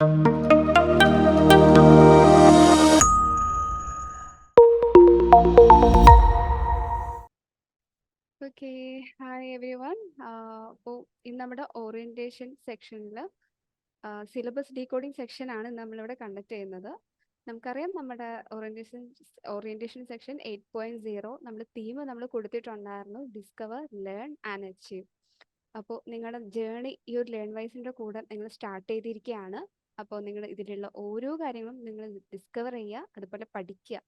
Okay hi every one അപ്പോൾ ഇന്ന് നമ്മുടെ ഓറിയന്റേഷൻ സെക്ഷനിൽ സിലബസ് ഡീകോഡിംഗ് സെക്ഷൻ ആണ് നമ്മളിവിടെ കണ്ടക്ട് ചെയ്യുന്നത്. നമുക്കറിയാം നമ്മുടെ orientation orientation section eight point zero നമ്മൾ തീം നമ്മൾ കൊടുത്തിട്ടുണ്ടായിരുന്നു. ഡിസ്കവർ ലേൺ ആൻഡ് അച്ചീവ് അപ്പോൾ നിങ്ങളുടെ ജേണി ഈ ഒരു ലേൺ വൈസിന്റെ കൂടെ നിങ്ങൾ സ്റ്റാർട്ട് ചെയ്തിരിക്കുകയാണ്. അപ്പോൾ നിങ്ങൾ ഇതിലുള്ള ഓരോ കാര്യങ്ങളും നിങ്ങൾ ഡിസ്കവർ ചെയ്യുക അതുപോലെ പഠിക്കുക.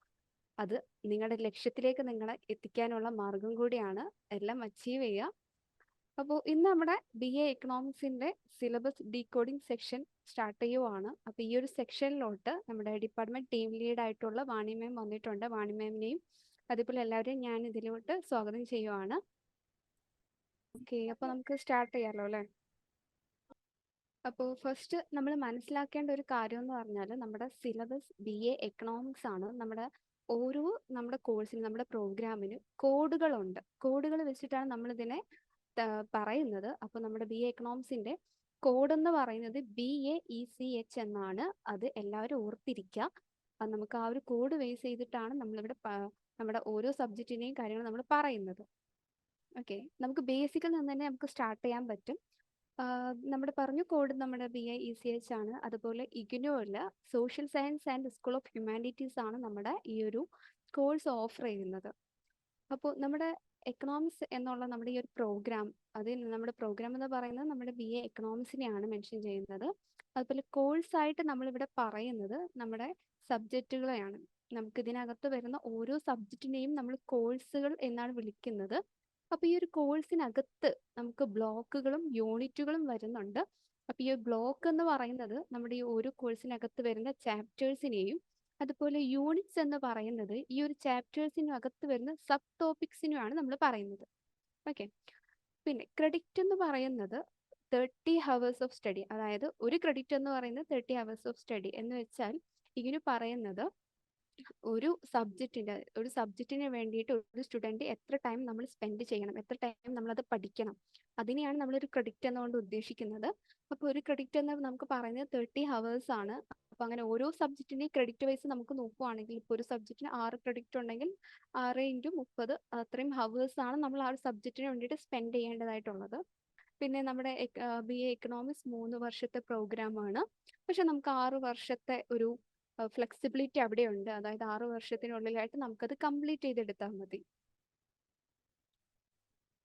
അത് നിങ്ങളുടെ ലക്ഷ്യത്തിലേക്ക് നിങ്ങളെ എത്തിക്കാനുള്ള മാർഗം കൂടിയാണ് എല്ലാം അച്ചീവ് ചെയ്യുക. അപ്പോൾ ഇന്ന് നമ്മുടെ ബി എ എക്കണോമിക്സിന്റെ സിലബസ് ഡീകോഡിംഗ് സെക്ഷൻ സ്റ്റാർട്ട് ചെയ്യുവാണ്. അപ്പോൾ ഈ ഒരു സെക്ഷനിലോട്ട് നമ്മുടെ ഡിപ്പാർട്ട്മെന്റ് ടീം ലീഡ് ആയിട്ടുള്ള വാണി മാം വന്നിട്ടുണ്ട്. വാണി മാമിനെയും അതുപോലെ എല്ലാവരെയും ഞാൻ ഇതിലോട്ട് സ്വാഗതം ചെയ്യുവാണ്. ഓക്കെ അപ്പോൾ നമുക്ക് സ്റ്റാർട്ട് ചെയ്യാമല്ലോ അല്ലേ? അപ്പോൾ ഫസ്റ്റ് നമ്മൾ മനസ്സിലാക്കേണ്ട ഒരു കാര്യം എന്ന് പറഞ്ഞാൽ നമ്മുടെ സിലബസ് ബി എ എക്കണോമിക്സ് ആണ്. നമ്മുടെ ഓരോ നമ്മുടെ കോഴ്സിന് നമ്മുടെ പ്രോഗ്രാമിന് കോഡുകളുണ്ട്. കോഡുകൾ വെച്ചിട്ടാണ് നമ്മൾ ഇതിനെ പറയുന്നത്. അപ്പോൾ നമ്മുടെ ബി എ എക്കണോമിക്സിന്റെ കോഡ് എന്ന് പറയുന്നത് B A E C H എന്നാണ്. അത് എല്ലാവരും ഓർത്തിരിക്കുക നമുക്ക് ആ ഒരു കോഡ് ബേസ് ചെയ്തിട്ടാണ് നമ്മളിവിടെ നമ്മുടെ ഓരോ സബ്ജക്റ്റിനെയും കാര്യങ്ങൾ നമ്മൾ പറയുന്നത്. ഓക്കെ? നമുക്ക് ബേസിക്കിൽ നിന്ന് തന്നെ നമുക്ക് സ്റ്റാർട്ട് ചെയ്യാൻ പറ്റും. നമ്മുടെ പറഞ്ഞു കോഡ് നമ്മുടെ B A E C H ആണ്. അതുപോലെ ഇഗ്നോയിൽ social science and school of humanities ആണ് നമ്മുടെ ഈ ഒരു കോഴ്സ് ഓഫർ ചെയ്യുന്നത്. അപ്പോൾ നമ്മുടെ എക്കണോമിക്സ് എന്നുള്ള നമ്മുടെ ഈ ഒരു പ്രോഗ്രാം അതിൽ നമ്മുടെ പ്രോഗ്രാം എന്ന് പറയുന്നത് നമ്മുടെ ബി എ എക്കണോമിക്സിനെയാണ് മെൻഷൻ ചെയ്യുന്നത്. അതുപോലെ കോഴ്സ് ആയിട്ട് നമ്മളിവിടെ പറയുന്നത് നമ്മുടെ സബ്ജക്റ്റുകളെയാണ്. നമുക്ക് ഇതിനകത്ത് വരുന്ന ഓരോ സബ്ജക്റ്റിനെയും നമ്മൾ കോഴ്സുകൾ എന്നാണ് വിളിക്കുന്നത്. അപ്പൊ ഈ ഒരു കോഴ്സിനകത്ത് നമുക്ക് ബ്ലോക്കുകളും യൂണിറ്റുകളും വരുന്നുണ്ട്. അപ്പൊ ഈ ബ്ലോക്ക് എന്ന് പറയുന്നത് നമ്മുടെ ഈ ഒരു കോഴ്സിനകത്ത് വരുന്ന ചാപ്റ്റേഴ്സിനെയും അതുപോലെ യൂണിറ്റ്സ് എന്ന് പറയുന്നത് ഈ ഒരു ചാപ്റ്റേഴ്സിനും അകത്ത് വരുന്ന സബ് ടോപ്പിക്സിനുമാണ് നമ്മൾ പറയുന്നത്. ഓക്കെ. പിന്നെ ക്രെഡിറ്റ് എന്ന് പറയുന്നത് തേർട്ടി ഹവേഴ്സ് ഓഫ് സ്റ്റഡി അതായത് ഒരു ക്രെഡിറ്റ് എന്ന് പറയുന്നത് തേർട്ടി ഹവേഴ്സ് ഓഫ് സ്റ്റഡി എന്ന് വെച്ചാൽ ഇങ്ങനെ പറയുന്നത് ഒരു സബ്ജക്റ്റിന്റെ ഒരു സബ്ജക്റ്റിന് വേണ്ടിയിട്ട് ഒരു സ്റ്റുഡന്റ് എത്ര ടൈം നമ്മൾ സ്പെൻഡ് ചെയ്യണം എത്ര ടൈം നമ്മൾ അത് പഠിക്കണം അതിനെയാണ് ഒരു ക്രെഡിറ്റ് എന്നുകൊണ്ട് ഉദ്ദേശിക്കുന്നത്. അപ്പോൾ ഒരു ക്രെഡിറ്റ് എന്ന് നമുക്ക് പറയുന്നത് തേർട്ടി ഹവേഴ്സ് ആണ്. അപ്പോൾ അങ്ങനെ ഓരോ സബ്ജക്റ്റിന്റെയും ക്രെഡിറ്റ് വൈസ് നമുക്ക് നോക്കുവാണെങ്കിൽ ഇപ്പോൾ ഒരു സബ്ജക്റ്റിന് ആറ് ക്രെഡിറ്റ് ഉണ്ടെങ്കിൽ ആറ് ഇന്റു മുപ്പത് അത്രയും ഹവേഴ്സ് ആണ് നമ്മൾ ആ ഒരു സബ്ജക്റ്റിന് വേണ്ടിയിട്ട് സ്പെൻഡ് ചെയ്യേണ്ടതായിട്ടുള്ളത്. പിന്നെ നമ്മുടെ ബി എ എക്കണോമിക്സ് മൂന്ന് വർഷത്തെ പ്രോഗ്രാം ആണ് പക്ഷെ നമുക്ക് ആറ് വർഷത്തെ ഒരു ഫ്ലെക്സിബിലിറ്റി അവിടെയുണ്ട്. അതായത് ആറു വർഷത്തിനുള്ളിലായിട്ട് നമുക്കത് കംപ്ലീറ്റ് ചെയ്തെടുത്താൽ മതി.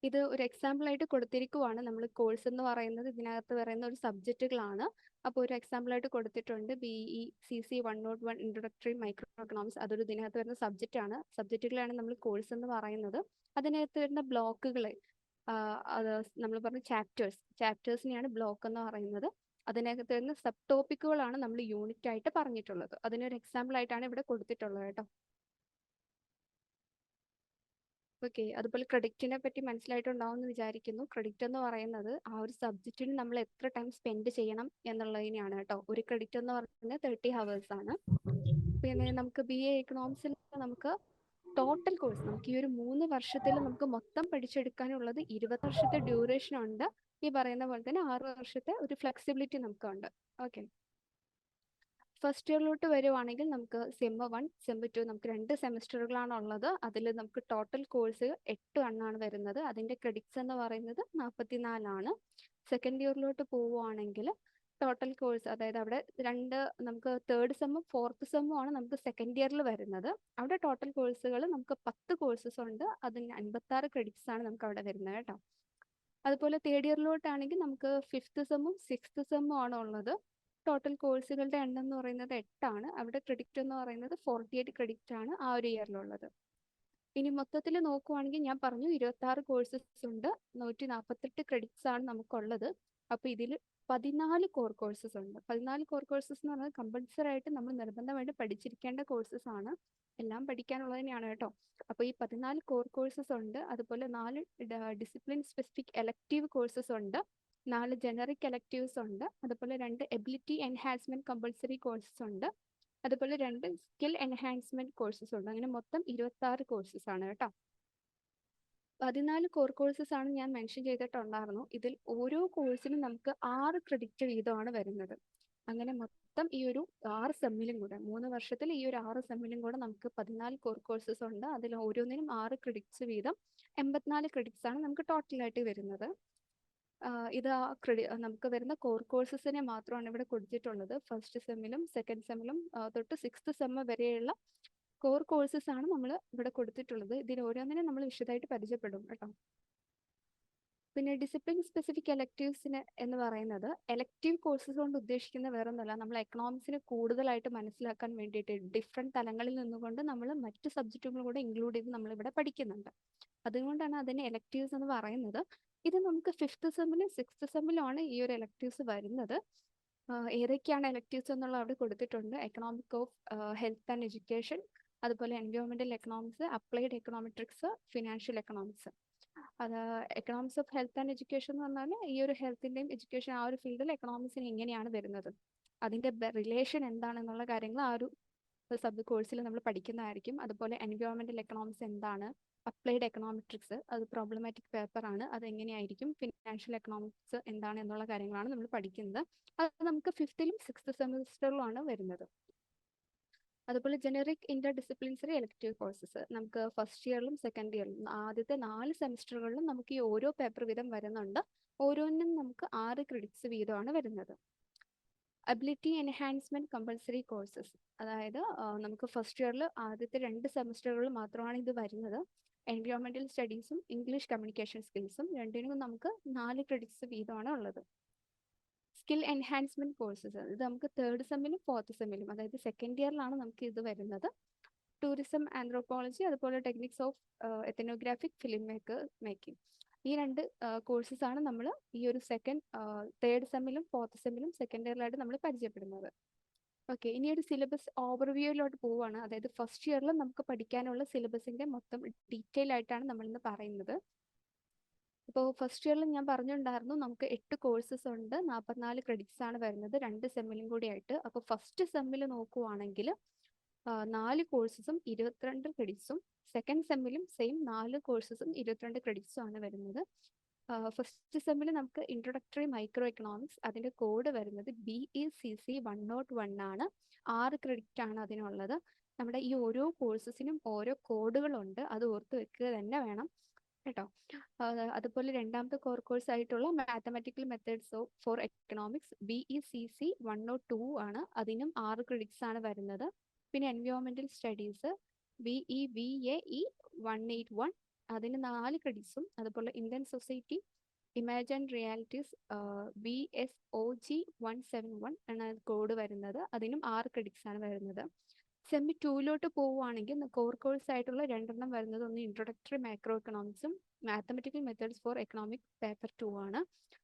ഇത് ഒരു എക്സാമ്പിൾ ആയിട്ട് കൊടുത്തിരിക്കുവാണ്. നമ്മൾ കോഴ്സ് എന്ന് പറയുന്നത് ഇതിനകത്ത് പറയുന്ന ഒരു സബ്ജക്റ്റുകളാണ് അപ്പോൾ ഒരു എക്സാമ്പിൾ ആയിട്ട് കൊടുത്തിട്ടുണ്ട്. B E C C one nought one introductory micro economics അതൊരു ഇതിനകത്ത് വരുന്ന സബ്ജക്റ്റ് ആണ് സബ്ജക്റ്റുകളാണ് നമ്മൾ കോഴ്സ് എന്ന് പറയുന്നത്. അതിനകത്ത് വരുന്ന ബ്ലോക്കുകൾ അത് നമ്മൾ പറഞ്ഞ ചാപ്റ്റേഴ്സ് ചാപ്റ്റേഴ്സിനെയാണ് ബ്ലോക്ക് എന്ന് പറയുന്നത്. അതിനകത്ത് നിന്ന് സബ് ടോപ്പിക്കുകളാണ് നമ്മൾ യൂണിറ്റ് ആയിട്ട് പറഞ്ഞിട്ടുള്ളത്. അതിനൊരു എക്സാമ്പിൾ ആയിട്ടാണ് ഇവിടെ കൊടുത്തിട്ടുള്ളത് കേട്ടോ. ഓക്കെ അതുപോലെ ക്രെഡിറ്റിനെ പറ്റി മനസ്സിലായിട്ടുണ്ടാവും എന്ന് വിചാരിക്കുന്നു. ക്രെഡിറ്റ് എന്ന് പറയുന്നത് ആ ഒരു സബ്ജക്റ്റിന് നമ്മൾ എത്ര ടൈം സ്പെൻഡ് ചെയ്യണം എന്നുള്ളതിനെയാണ് കേട്ടോ. ഒരു ക്രെഡിറ്റ് എന്ന് പറയുന്നത് തേർട്ടി ഹവേഴ്സ് ആണ്. പിന്നെ നമുക്ക് ബി എ എക്കണോമിക്സിൽ നമുക്ക് ടോട്ടൽ കോഴ്സ് നമുക്ക് ഈ ഒരു മൂന്ന് വർഷത്തിൽ നമുക്ക് മൊത്തം പഠിച്ചെടുക്കാനുള്ളത് ഇരുപത് വർഷത്തെ ഡ്യൂറേഷൻ ഉണ്ട്. ഈ പറയുന്ന പോലെ തന്നെ ആറ് വർഷത്തെ ഒരു ഫ്ലെക്സിബിലിറ്റി നമുക്കുണ്ട്. ഓക്കെ ഫസ്റ്റ് ഇയറിലോട്ട് വരുവാണെങ്കിൽ നമുക്ക് സെമ്മ വൺ സെമ്മ ടു നമുക്ക് രണ്ട് സെമിസ്റ്ററുകളാണ് ഉള്ളത് അതിൽ നമുക്ക് ടോട്ടൽ കോഴ്സ് എട്ട് എണ്ണാണ് വരുന്നത്. അതിന്റെ ക്രെഡിറ്റ്സ് എന്ന് പറയുന്നത് നാൽപ്പത്തിനാലാണ് സെക്കൻഡ് ഇയറിലോട്ട് പോവുകയാണെങ്കിൽ ടോട്ടൽ കോഴ്സ് അതായത് അവിടെ രണ്ട് നമുക്ക് തേർഡ് സെമ്മും ഫോർത്ത് സെമ്മും ആണ് നമുക്ക് സെക്കൻഡ് ഇയറിൽ വരുന്നത്. അവിടെ ടോട്ടൽ കോഴ്സുകൾ നമുക്ക് പത്ത് കോഴ്സസ് ഉണ്ട്. അതിന് അൻപത്താറ് ക്രെഡിറ്റ്സ് ആണ് നമുക്ക് അവിടെ വരുന്നത് കേട്ടോ. അതുപോലെ തേർഡ് ഇയറിലോട്ടാണെങ്കിൽ നമുക്ക് ഫിഫ്ത്ത് സെമ്മും സിക്സ്ത് സെമ്മും ആണ് ഉള്ളത്. ടോട്ടൽ കോഴ്സുകളുടെ എണ്ണം എന്ന് പറയുന്നത് എട്ടാണ്. അവിടെ ക്രെഡിറ്റ് എന്ന് പറയുന്നത് ഫോർട്ടി എയ്റ്റ് ക്രെഡിറ്റ് ആണ് ആ ഒരു ഇയറിലുള്ളത് ഇനി മൊത്തത്തിൽ നോക്കുവാണെങ്കിൽ ഞാൻ പറഞ്ഞു ഇരുപത്തി ആറ് കോഴ്സസ് ഉണ്ട്. നൂറ്റി നാൽപ്പത്തെട്ട് ക്രെഡിറ്റ്സ് ആണ് നമുക്കുള്ളത്. അപ്പോൾ ഇതിൽ പതിനാല് കോർ കോഴ്സസ് ഉണ്ട്. പതിനാല് കോർ കോഴ്സസ് എന്ന് പറഞ്ഞാൽ കമ്പൽസറി ആയിട്ട് നമ്മൾ നിർബന്ധമായിട്ട് പഠിച്ചിരിക്കേണ്ട കോഴ്സസ് ആണ്. എല്ലാം പഠിക്കാനുള്ളത് തന്നെയാണ് കേട്ടോ. അപ്പോൾ ഈ പതിനാല് കോർ കോഴ്സസ് ഉണ്ട്. അതുപോലെ നാല് ഡിസിപ്ലിൻ സ്പെസിഫിക് എലക്റ്റീവ് കോഴ്സസ് ഉണ്ട്. നാല് ജനറിക് എലക്റ്റീവ്സ് ഉണ്ട്. അതുപോലെ രണ്ട് എബിലിറ്റി എൻഹാൻസ്മെന്റ് കമ്പൾസറി കോഴ്സസ് ഉണ്ട്. അതുപോലെ രണ്ട് സ്കിൽ എൻഹാൻസ്മെന്റ് കോഴ്സസ് ഉണ്ട്. അങ്ങനെ മൊത്തം ഇരുപത്തി ആറ് കോഴ്സസ് ആണ് കേട്ടോ. പതിനാല് കോർ കോഴ്സസ് ആണ് ഞാൻ മെൻഷൻ ചെയ്തിട്ടുണ്ടായിരുന്നു. ഇതിൽ ഓരോ കോഴ്സിനും നമുക്ക് ആറ് ക്രെഡിറ്റ് വീതമാണ് വരുന്നത്. അങ്ങനെ മൊത്തം ഈ ഒരു ആറ് സെമ്മിലും കൂടെ മൂന്ന് വർഷത്തിൽ ഈ ഒരു ആറ് സെമ്മിലും കൂടെ നമുക്ക് പതിനാല് കോർ കോഴ്സസ് ഉണ്ട്. അതിൽ ഓരോന്നിനും ആറ് ക്രെഡിറ്റ്സ് വീതം എൺപത്തിനാല് ക്രെഡിറ്റ്സ് ആണ് നമുക്ക് ടോട്ടലായിട്ട് വരുന്നത്. ഇത് ആ ക്രെഡി നമുക്ക് വരുന്ന കോർ കോഴ്സസിനെ മാത്രമാണ് ഇവിടെ കൊടുത്തിട്ടുള്ളത്. ഫസ്റ്റ് സെമ്മിലും സെക്കൻഡ് സെമ്മിലും തൊട്ട് സിക്സ്ത് സെമ്മ് വരെയുള്ള കോർ കോഴ്സസ് ആണ് നമ്മൾ ഇവിടെ കൊടുത്തിട്ടുള്ളത്. ഇതിൽ ഓരോന്നിനും നമ്മൾ വിശദമായിട്ട് പരിചയപ്പെടും കേട്ടോ. പിന്നെ ഡിസിപ്ലിൻ സ്പെസിഫിക് എലക്റ്റീവ്സിന് എന്ന് പറയുന്നത് എലക്റ്റീവ് കോഴ്സസ് കൊണ്ട് ഉദ്ദേശിക്കുന്ന വേറെ ഒന്നുമല്ല നമ്മൾ എക്കണോമിക്സിനെ കൂടുതലായിട്ട് മനസ്സിലാക്കാൻ വേണ്ടിയിട്ട് ഡിഫറെന്റ് തലങ്ങളിൽ നിന്നുകൊണ്ട് നമ്മൾ മറ്റ് സബ്ജക്റ്റുകളും കൂടെ ഇൻക്ലൂഡ് ചെയ്ത് നമ്മളിവിടെ പഠിക്കുന്നുണ്ട്. അതുകൊണ്ടാണ് അതിനെ എലക്റ്റീവ്സ് എന്ന് പറയുന്നത്. ഇത് നമുക്ക് ഫിഫ്ത്ത് സെമ്മിലും സിക്സ്ത് സെമ്മിലും ആണ് ഈ ഒരു എലക്റ്റീവ്സ് വരുന്നത്. ഏതൊക്കെയാണ് എലക്റ്റീവ്സ് എന്നുള്ള അവിടെ കൊടുത്തിട്ടുണ്ട്. Economic of health and education അതുപോലെ എൻവയോൺമെന്റൽ economics applied econometrics financial economics അത് economics of health and education എന്ന് പറഞ്ഞാൽ ഈ ഒരു ഹെൽത്തിന്റെയും എഡ്യൂക്കേഷൻ ആ ഒരു ഫീൽഡിൽ എക്കണോമിക്സിന് എങ്ങനെയാണ് വരുന്നത്? അതിന്റെ റിലേഷൻ എന്താണെന്നുള്ള കാര്യങ്ങൾ ആ ഒരു സബ് കോഴ്സിൽ നമ്മൾ പഠിക്കുന്നതായിരിക്കും. അതുപോലെ എൻവയോൺമെന്റൽ എക്കണോമിക്സ് എന്താണ്? അപ്ലൈഡ് എക്കണോമെട്രിക്സ് അത് പ്രോബ്ലമാറ്റിക് പേപ്പർ ആണ്. അത് എങ്ങനെയായിരിക്കും? ഫിനാൻഷ്യൽ എക്കണോമിക്സ് എന്താണ്? എന്നുള്ള കാര്യങ്ങളാണ് നമ്മൾ പഠിക്കുന്നത്. അത് നമുക്ക് ഫിഫ്ത്തിലും സിക്സ്ത് സെമിസ്റ്ററിലുമാണ് വരുന്നത്. അതുപോലെ generic inter disciplinary elective courses നമുക്ക് ഫസ്റ്റ് ഇയറിലും സെക്കൻഡ് ഇയറിലും ആദ്യത്തെ നാല് സെമിസ്റ്ററുകളിലും നമുക്ക് ഈ ഓരോ പേപ്പർ വീതം വരുന്നുണ്ട്. ഓരോന്നും നമുക്ക് ആറ് ക്രെഡിറ്റ്സ് വീതമാണ് വരുന്നത്. അബിലിറ്റി എൻഹാൻസ്മെന്റ് കമ്പൾസറി കോഴ്സസ് അതായത് നമുക്ക് ഫസ്റ്റ് ഇയറിൽ ആദ്യത്തെ രണ്ട് സെമിസ്റ്ററുകളിൽ മാത്രമാണ് ഇത് വരുന്നത്. എൻവയോൺമെന്റൽ സ്റ്റഡീസും ഇംഗ്ലീഷ് കമ്മ്യൂണിക്കേഷൻ സ്കിൽസും രണ്ടിനും നമുക്ക് നാല് ക്രെഡിറ്റ്സ് വീതമാണ് ഉള്ളത്. Skill enhancement courses. ഇത് നമുക്ക് തേർഡ് സെമ്മിലും ഫോർത്ത് സെമ്മിലും അതായത് സെക്കൻഡ് ഇയറിലാണ് നമുക്ക് ഇത് വരുന്നത്. ടൂറിസം ആന്ത്രോപോളജി അതുപോലെ techniques of ethnographic film maker making ഈ രണ്ട് കോഴ്സസ് ആണ് നമ്മൾ ഈ ഒരു സെക്കൻഡ് തേർഡ് സെമ്മിലും ഫോർത്ത് സെമ്മിലും സെക്കൻഡ് ഇയറിലായിട്ട് നമ്മൾ പരിചയപ്പെടുന്നത്. ഓക്കെ ഇനി ഒരു സിലബസ് ഓവർവ്യൂയിലോട്ട് പോവുകയാണ് അതായത് ഫസ്റ്റ് ഇയറിൽ നമുക്ക് പഠിക്കാനുള്ള സിലബസിന്റെ മൊത്തം ഡീറ്റെയിൽ ആയിട്ടാണ് നമ്മൾ ഇന്ന് പറയുന്നത്. ഇപ്പോൾ ഫസ്റ്റ് ഇയറിൽ ഞാൻ പറഞ്ഞിട്ടുണ്ടായിരുന്നു നമുക്ക് എട്ട് കോഴ്സസ് ഉണ്ട് നാൽപ്പത്തിനാല് ക്രെഡിറ്റ്സ് ആണ് വരുന്നത് രണ്ട് സെമ്മിലും കൂടി ആയിട്ട്. അപ്പോൾ ഫസ്റ്റ് സെമ്മിൽ നോക്കുവാണെങ്കിൽ നാല് കോഴ്സസും ഇരുപത്തിരണ്ട് ക്രെഡിറ്റ്സും സെക്കൻഡ് സെമ്മിലും സെയിം നാല് കോഴ്സസും ഇരുപത്തിരണ്ട് ക്രെഡിറ്റ്സും ആണ് വരുന്നത്. ഫസ്റ്റ് സെമ്മിൽ നമുക്ക് ഇൻട്രൊഡക്ടറി മൈക്രോ എക്കണോമിക്സ് അതിന്റെ കോഡ് വരുന്നത് B E C C one nought one ആണ്. ആറ് ക്രെഡിറ്റ് ആണ് അതിനുള്ളത്. നമ്മുടെ ഈ ഓരോ കോഴ്സസിനും ഓരോ കോഡുകളുണ്ട് അത് ഓർത്ത് വെക്കുക തന്നെ വേണം. കേട്ടോ. അതുപോലെ രണ്ടാമത്തെ കോർ കോഴ്സ് ആയിട്ടുള്ള mathematical methods for economics B E C C one O two ആണ്. അതിനും ആറ് ക്രെഡിറ്റ്സ് ആണ് വരുന്നത്. പിന്നെ എൻവയോൺമെന്റൽ studies B E V A E one eight one അതിന് നാല് ക്രെഡിറ്റ്സും അതുപോലെ Indian society imagine realities B S O G one seven one ആണ് കോഡ് വരുന്നത്. അതിനും ആറ് ക്രെഡിറ്റ്സ് ആണ് വരുന്നത്. സെമ്മി ടൂവിലോട്ട് പോവുകയാണെങ്കിൽ കോർ കോഴ്സ് ആയിട്ടുള്ള രണ്ടെണ്ണം വരുന്നത് ഒന്ന് introductory micro എക്കണോമിക്സും mathematical methods for economic paper two ആണ്.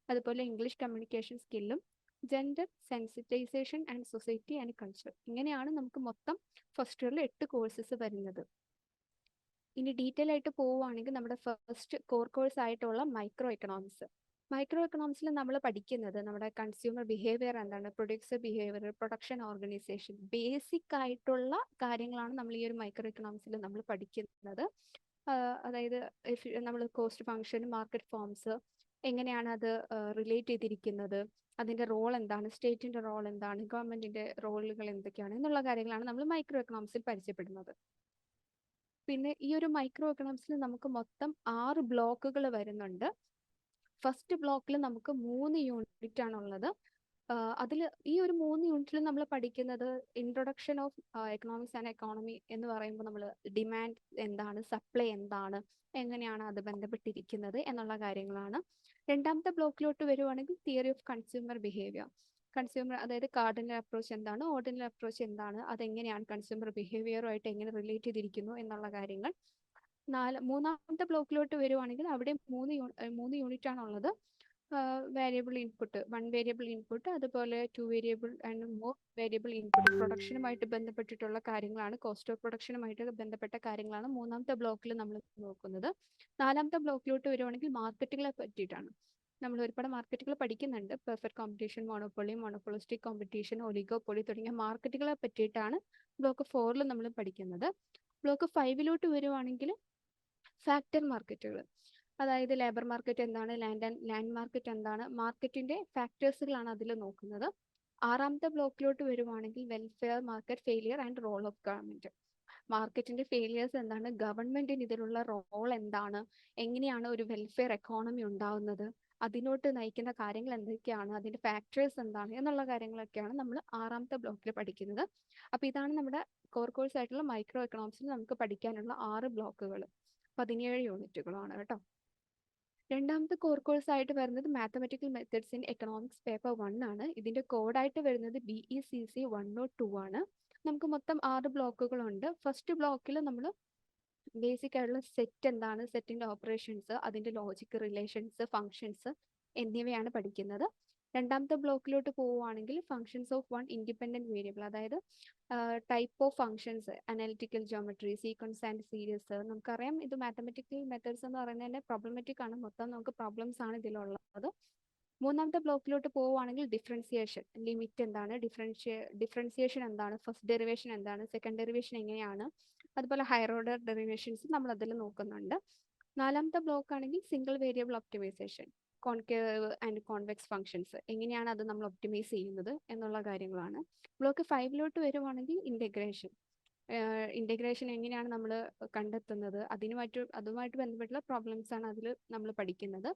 അതുപോലെ English communication സ്കില്ലും gender sensitisation and society and culture ഇങ്ങനെയാണ് നമുക്ക് മൊത്തം ഫസ്റ്റ് ഇയറിൽ എട്ട് കോഴ്സസ് വരുന്നത്. ഇനി ഡീറ്റെയിൽ ആയിട്ട് പോവുകയാണെങ്കിൽ നമ്മുടെ ഫസ്റ്റ് കോർ കോഴ്സ് ആയിട്ടുള്ള മൈക്രോ എക്കണോമിക്സ് മൈക്രോ എക്കണോമിക്സിൽ നമ്മൾ പഠിക്കുന്നത് നമ്മുടെ കൺസ്യൂമർ ബിഹേവിയർ എന്താണ്? Producer behaviour production organisation basic ആയിട്ടുള്ള കാര്യങ്ങളാണ് നമ്മൾ ഈ ഒരു മൈക്രോ എക്കണോമിക്സിൽ നമ്മൾ പഠിക്കുന്നത് അതായത് നമ്മൾ കോസ്റ്റ് ഫംഗ്ഷൻ മാർക്കറ്റ് ഫോംസ് എങ്ങനെയാണ് അത് റിലേറ്റ് ചെയ്തിരിക്കുന്നത്? അതിന്റെ റോൾ എന്താണ്? സ്റ്റേറ്റിന്റെ റോൾ എന്താണ്? ഗവൺമെന്റിന്റെ റോളുകൾ എന്തൊക്കെയാണ്? എന്നുള്ള കാര്യങ്ങളാണ് നമ്മൾ മൈക്രോ എക്കണോമിക്സിൽ പരിചയപ്പെടുന്നത്. പിന്നെ ഈ ഒരു മൈക്രോ എക്കണോമിക്സിൽ നമുക്ക് മൊത്തം ആറ് ബ്ലോക്കുകൾ വരുന്നുണ്ട്. ഫസ്റ്റ് ബ്ലോക്കിൽ നമുക്ക് മൂന്ന് യൂണിറ്റ് ആണുള്ളത് അതിൽ ഈ ഒരു മൂന്ന് യൂണിറ്റിൽ നമ്മൾ പഠിക്കുന്നത് introduction of economics and economy എന്ന് പറയുമ്പോൾ നമ്മൾ ഡിമാൻഡ് എന്താണ് സപ്ലൈ എന്താണ് എങ്ങനെയാണ് അത് ബന്ധപ്പെട്ടിരിക്കുന്നത് എന്നുള്ള കാര്യങ്ങളാണ്. രണ്ടാമത്തെ ബ്ലോക്കിലോട്ട് വരുവാണെങ്കിൽ theory of consumer behaviour consumer അതായത് കാർഡിനൽ അപ്രോച്ച് എന്താണ് ഓർഡിനൽ അപ്രോച്ച് എന്താണ് അതെങ്ങനെയാണ് കൺസ്യൂമർ ബിഹേവിയറുമായിട്ട് എങ്ങനെ റിലേറ്റ് ചെയ്തിരിക്കുന്നു എന്നുള്ള കാര്യങ്ങൾ. നാല് മൂന്നാമത്തെ ബ്ലോക്കിലോട്ട് വരുവാണെങ്കിൽ അവിടെ മൂന്ന് മൂന്ന് യൂണിറ്റ് ആണുള്ളത് variable input one variable input അതുപോലെ two variable and more variable input പ്രൊഡക്ഷനുമായിട്ട് ബന്ധപ്പെട്ടിട്ടുള്ള കാര്യങ്ങളാണ്. കോസ്റ്റ് ഓഫ് പ്രൊഡക്ഷനുമായിട്ട് ബന്ധപ്പെട്ട കാര്യങ്ങളാണ് മൂന്നാമത്തെ ബ്ലോക്കിൽ നമ്മൾ നോക്കുന്നത്. നാലാമത്തെ ബ്ലോക്കിലോട്ട് വരുവാണെങ്കിൽ മാർക്കറ്റുകളെ പറ്റിയിട്ടാണ്. നമ്മൾ ഒരുപാട് മാർക്കറ്റുകൾ പഠിക്കുന്നുണ്ട്. Perfect competition monopoly monopolistic competition oligopoly തുടങ്ങിയ മാർക്കറ്റുകളെ പറ്റിയിട്ടാണ് ബ്ലോക്ക് ഫോറിൽ നമ്മൾ പഠിക്കുന്നത്. ബ്ലോക്ക് ഫൈവിലോട്ട് വരുവാണെങ്കിൽ ഫാക്ടർ മാർക്കറ്റുകൾ അതായത് ലേബർ മാർക്കറ്റ് എന്താണ് ലാൻഡ് ആൻഡ് ലാൻഡ് മാർക്കറ്റ് എന്താണ് മാർക്കറ്റിന്റെ ഫാക്ടേഴ്സുകളാണ് അതിൽ നോക്കുന്നത്. ആറാമത്തെ ബ്ലോക്കിലോട്ട് വരുവാണെങ്കിൽ welfare market failure and role of government മാർക്കറ്റിന്റെ ഫെയിലിയേഴ്സ് എന്താണ് ഗവൺമെന്റിന് ഇതിലുള്ള റോൾ എന്താണ് എങ്ങനെയാണ് ഒരു വെൽഫെയർ എക്കോണമി ഉണ്ടാവുന്നത് അതിനോട്ട് നയിക്കുന്ന കാര്യങ്ങൾ എന്തൊക്കെയാണ് അതിന്റെ ഫാക്ടേഴ്സ് എന്താണ് എന്നുള്ള കാര്യങ്ങളൊക്കെയാണ് നമ്മൾ ആറാമത്തെ ബ്ലോക്കിൽ പഠിക്കുന്നത്. അപ്പൊ ഇതാണ് നമ്മുടെ കോർ കോഴ്സ് ആയിട്ടുള്ള മൈക്രോ എക്കണോമിക്സിൽ നമുക്ക് പഠിക്കാനുള്ള ആറ് ബ്ലോക്കുകൾ പതിനേഴ് യൂണിറ്റുകളാണ് കേട്ടോ. രണ്ടാമത്തെ കോർ കോഴ്സ് ആയിട്ട് വരുന്നത് mathematical methods in economics paper one ആണ്. ഇതിന്റെ കോഡായിട്ട് വരുന്നത് B E C C one O two ആണ്. നമുക്ക് മൊത്തം ആറ് ബ്ലോക്കുകളുണ്ട്. ഫസ്റ്റ് ബ്ലോക്കിൽ നമ്മൾ ബേസിക് ആയിട്ടുള്ള സെറ്റ് എന്താണ്? സെറ്റിന്റെ ഓപ്പറേഷൻസ് അതിന്റെ ലോജിക് റിലേഷൻസ് ഫങ്ഷൻസ് എന്നിവയാണ് പഠിക്കുന്നത്. രണ്ടാമത്തെ ബ്ലോക്കിലോട്ട് പോവുകയാണെങ്കിൽ functions of one independent variable അതായത് type of functions analytical geometry sequence and series നമുക്കറിയാം ഇത് മാത്തമെറ്റിക്കൽ മെത്തേഡ്സ് എന്ന് പറയുന്നതിന്റെ പ്രോബ്ലമാറ്റിക് ആണ്. മൊത്തം നമുക്ക് പ്രോബ്ലംസ് ആണ് ഇതിലുള്ളത്. മൂന്നാമത്തെ ബ്ലോക്കിലോട്ട് പോവുകയാണെങ്കിൽ ഡിഫറൻസിയേഷൻ ലിമിറ്റ് എന്താണ്? ഡിഫറൻഷിയ ഡിഫറൻസിയേഷൻ എന്താണ്? ഫസ്റ്റ് ഡെറിവേഷൻ എന്താണ്? സെക്കൻഡ് ഡെറിവേഷൻ എങ്ങനെയാണ്? അതുപോലെ ഹയർ ഓർഡർ ഡെറിവേഷൻസ് നമ്മൾ അതിൽ നോക്കുന്നുണ്ട്. നാലാമത്തെ ബ്ലോക്ക് ആണെങ്കിൽ single variable optimisation concave and convex functions എങ്ങനെയാണ് അത് നമ്മൾ ഒപ്റ്റിമൈസ് ചെയ്യുന്നത് എന്നുള്ള കാര്യങ്ങളാണ്. ബ്ലോക്ക് ഫൈവിലോട്ട് വരുവാണെങ്കിൽ ഇന്റഗ്രേഷൻ ഇന്റഗ്രേഷൻ എങ്ങനെയാണ് നമ്മൾ കണ്ടെത്തുന്നത്? അതിനുമായിട്ട് അതുമായിട്ട് ബന്ധപ്പെട്ടുള്ള പ്രോബ്ലംസ് ആണ് അതിൽ നമ്മൾ പഠിക്കുന്നത്.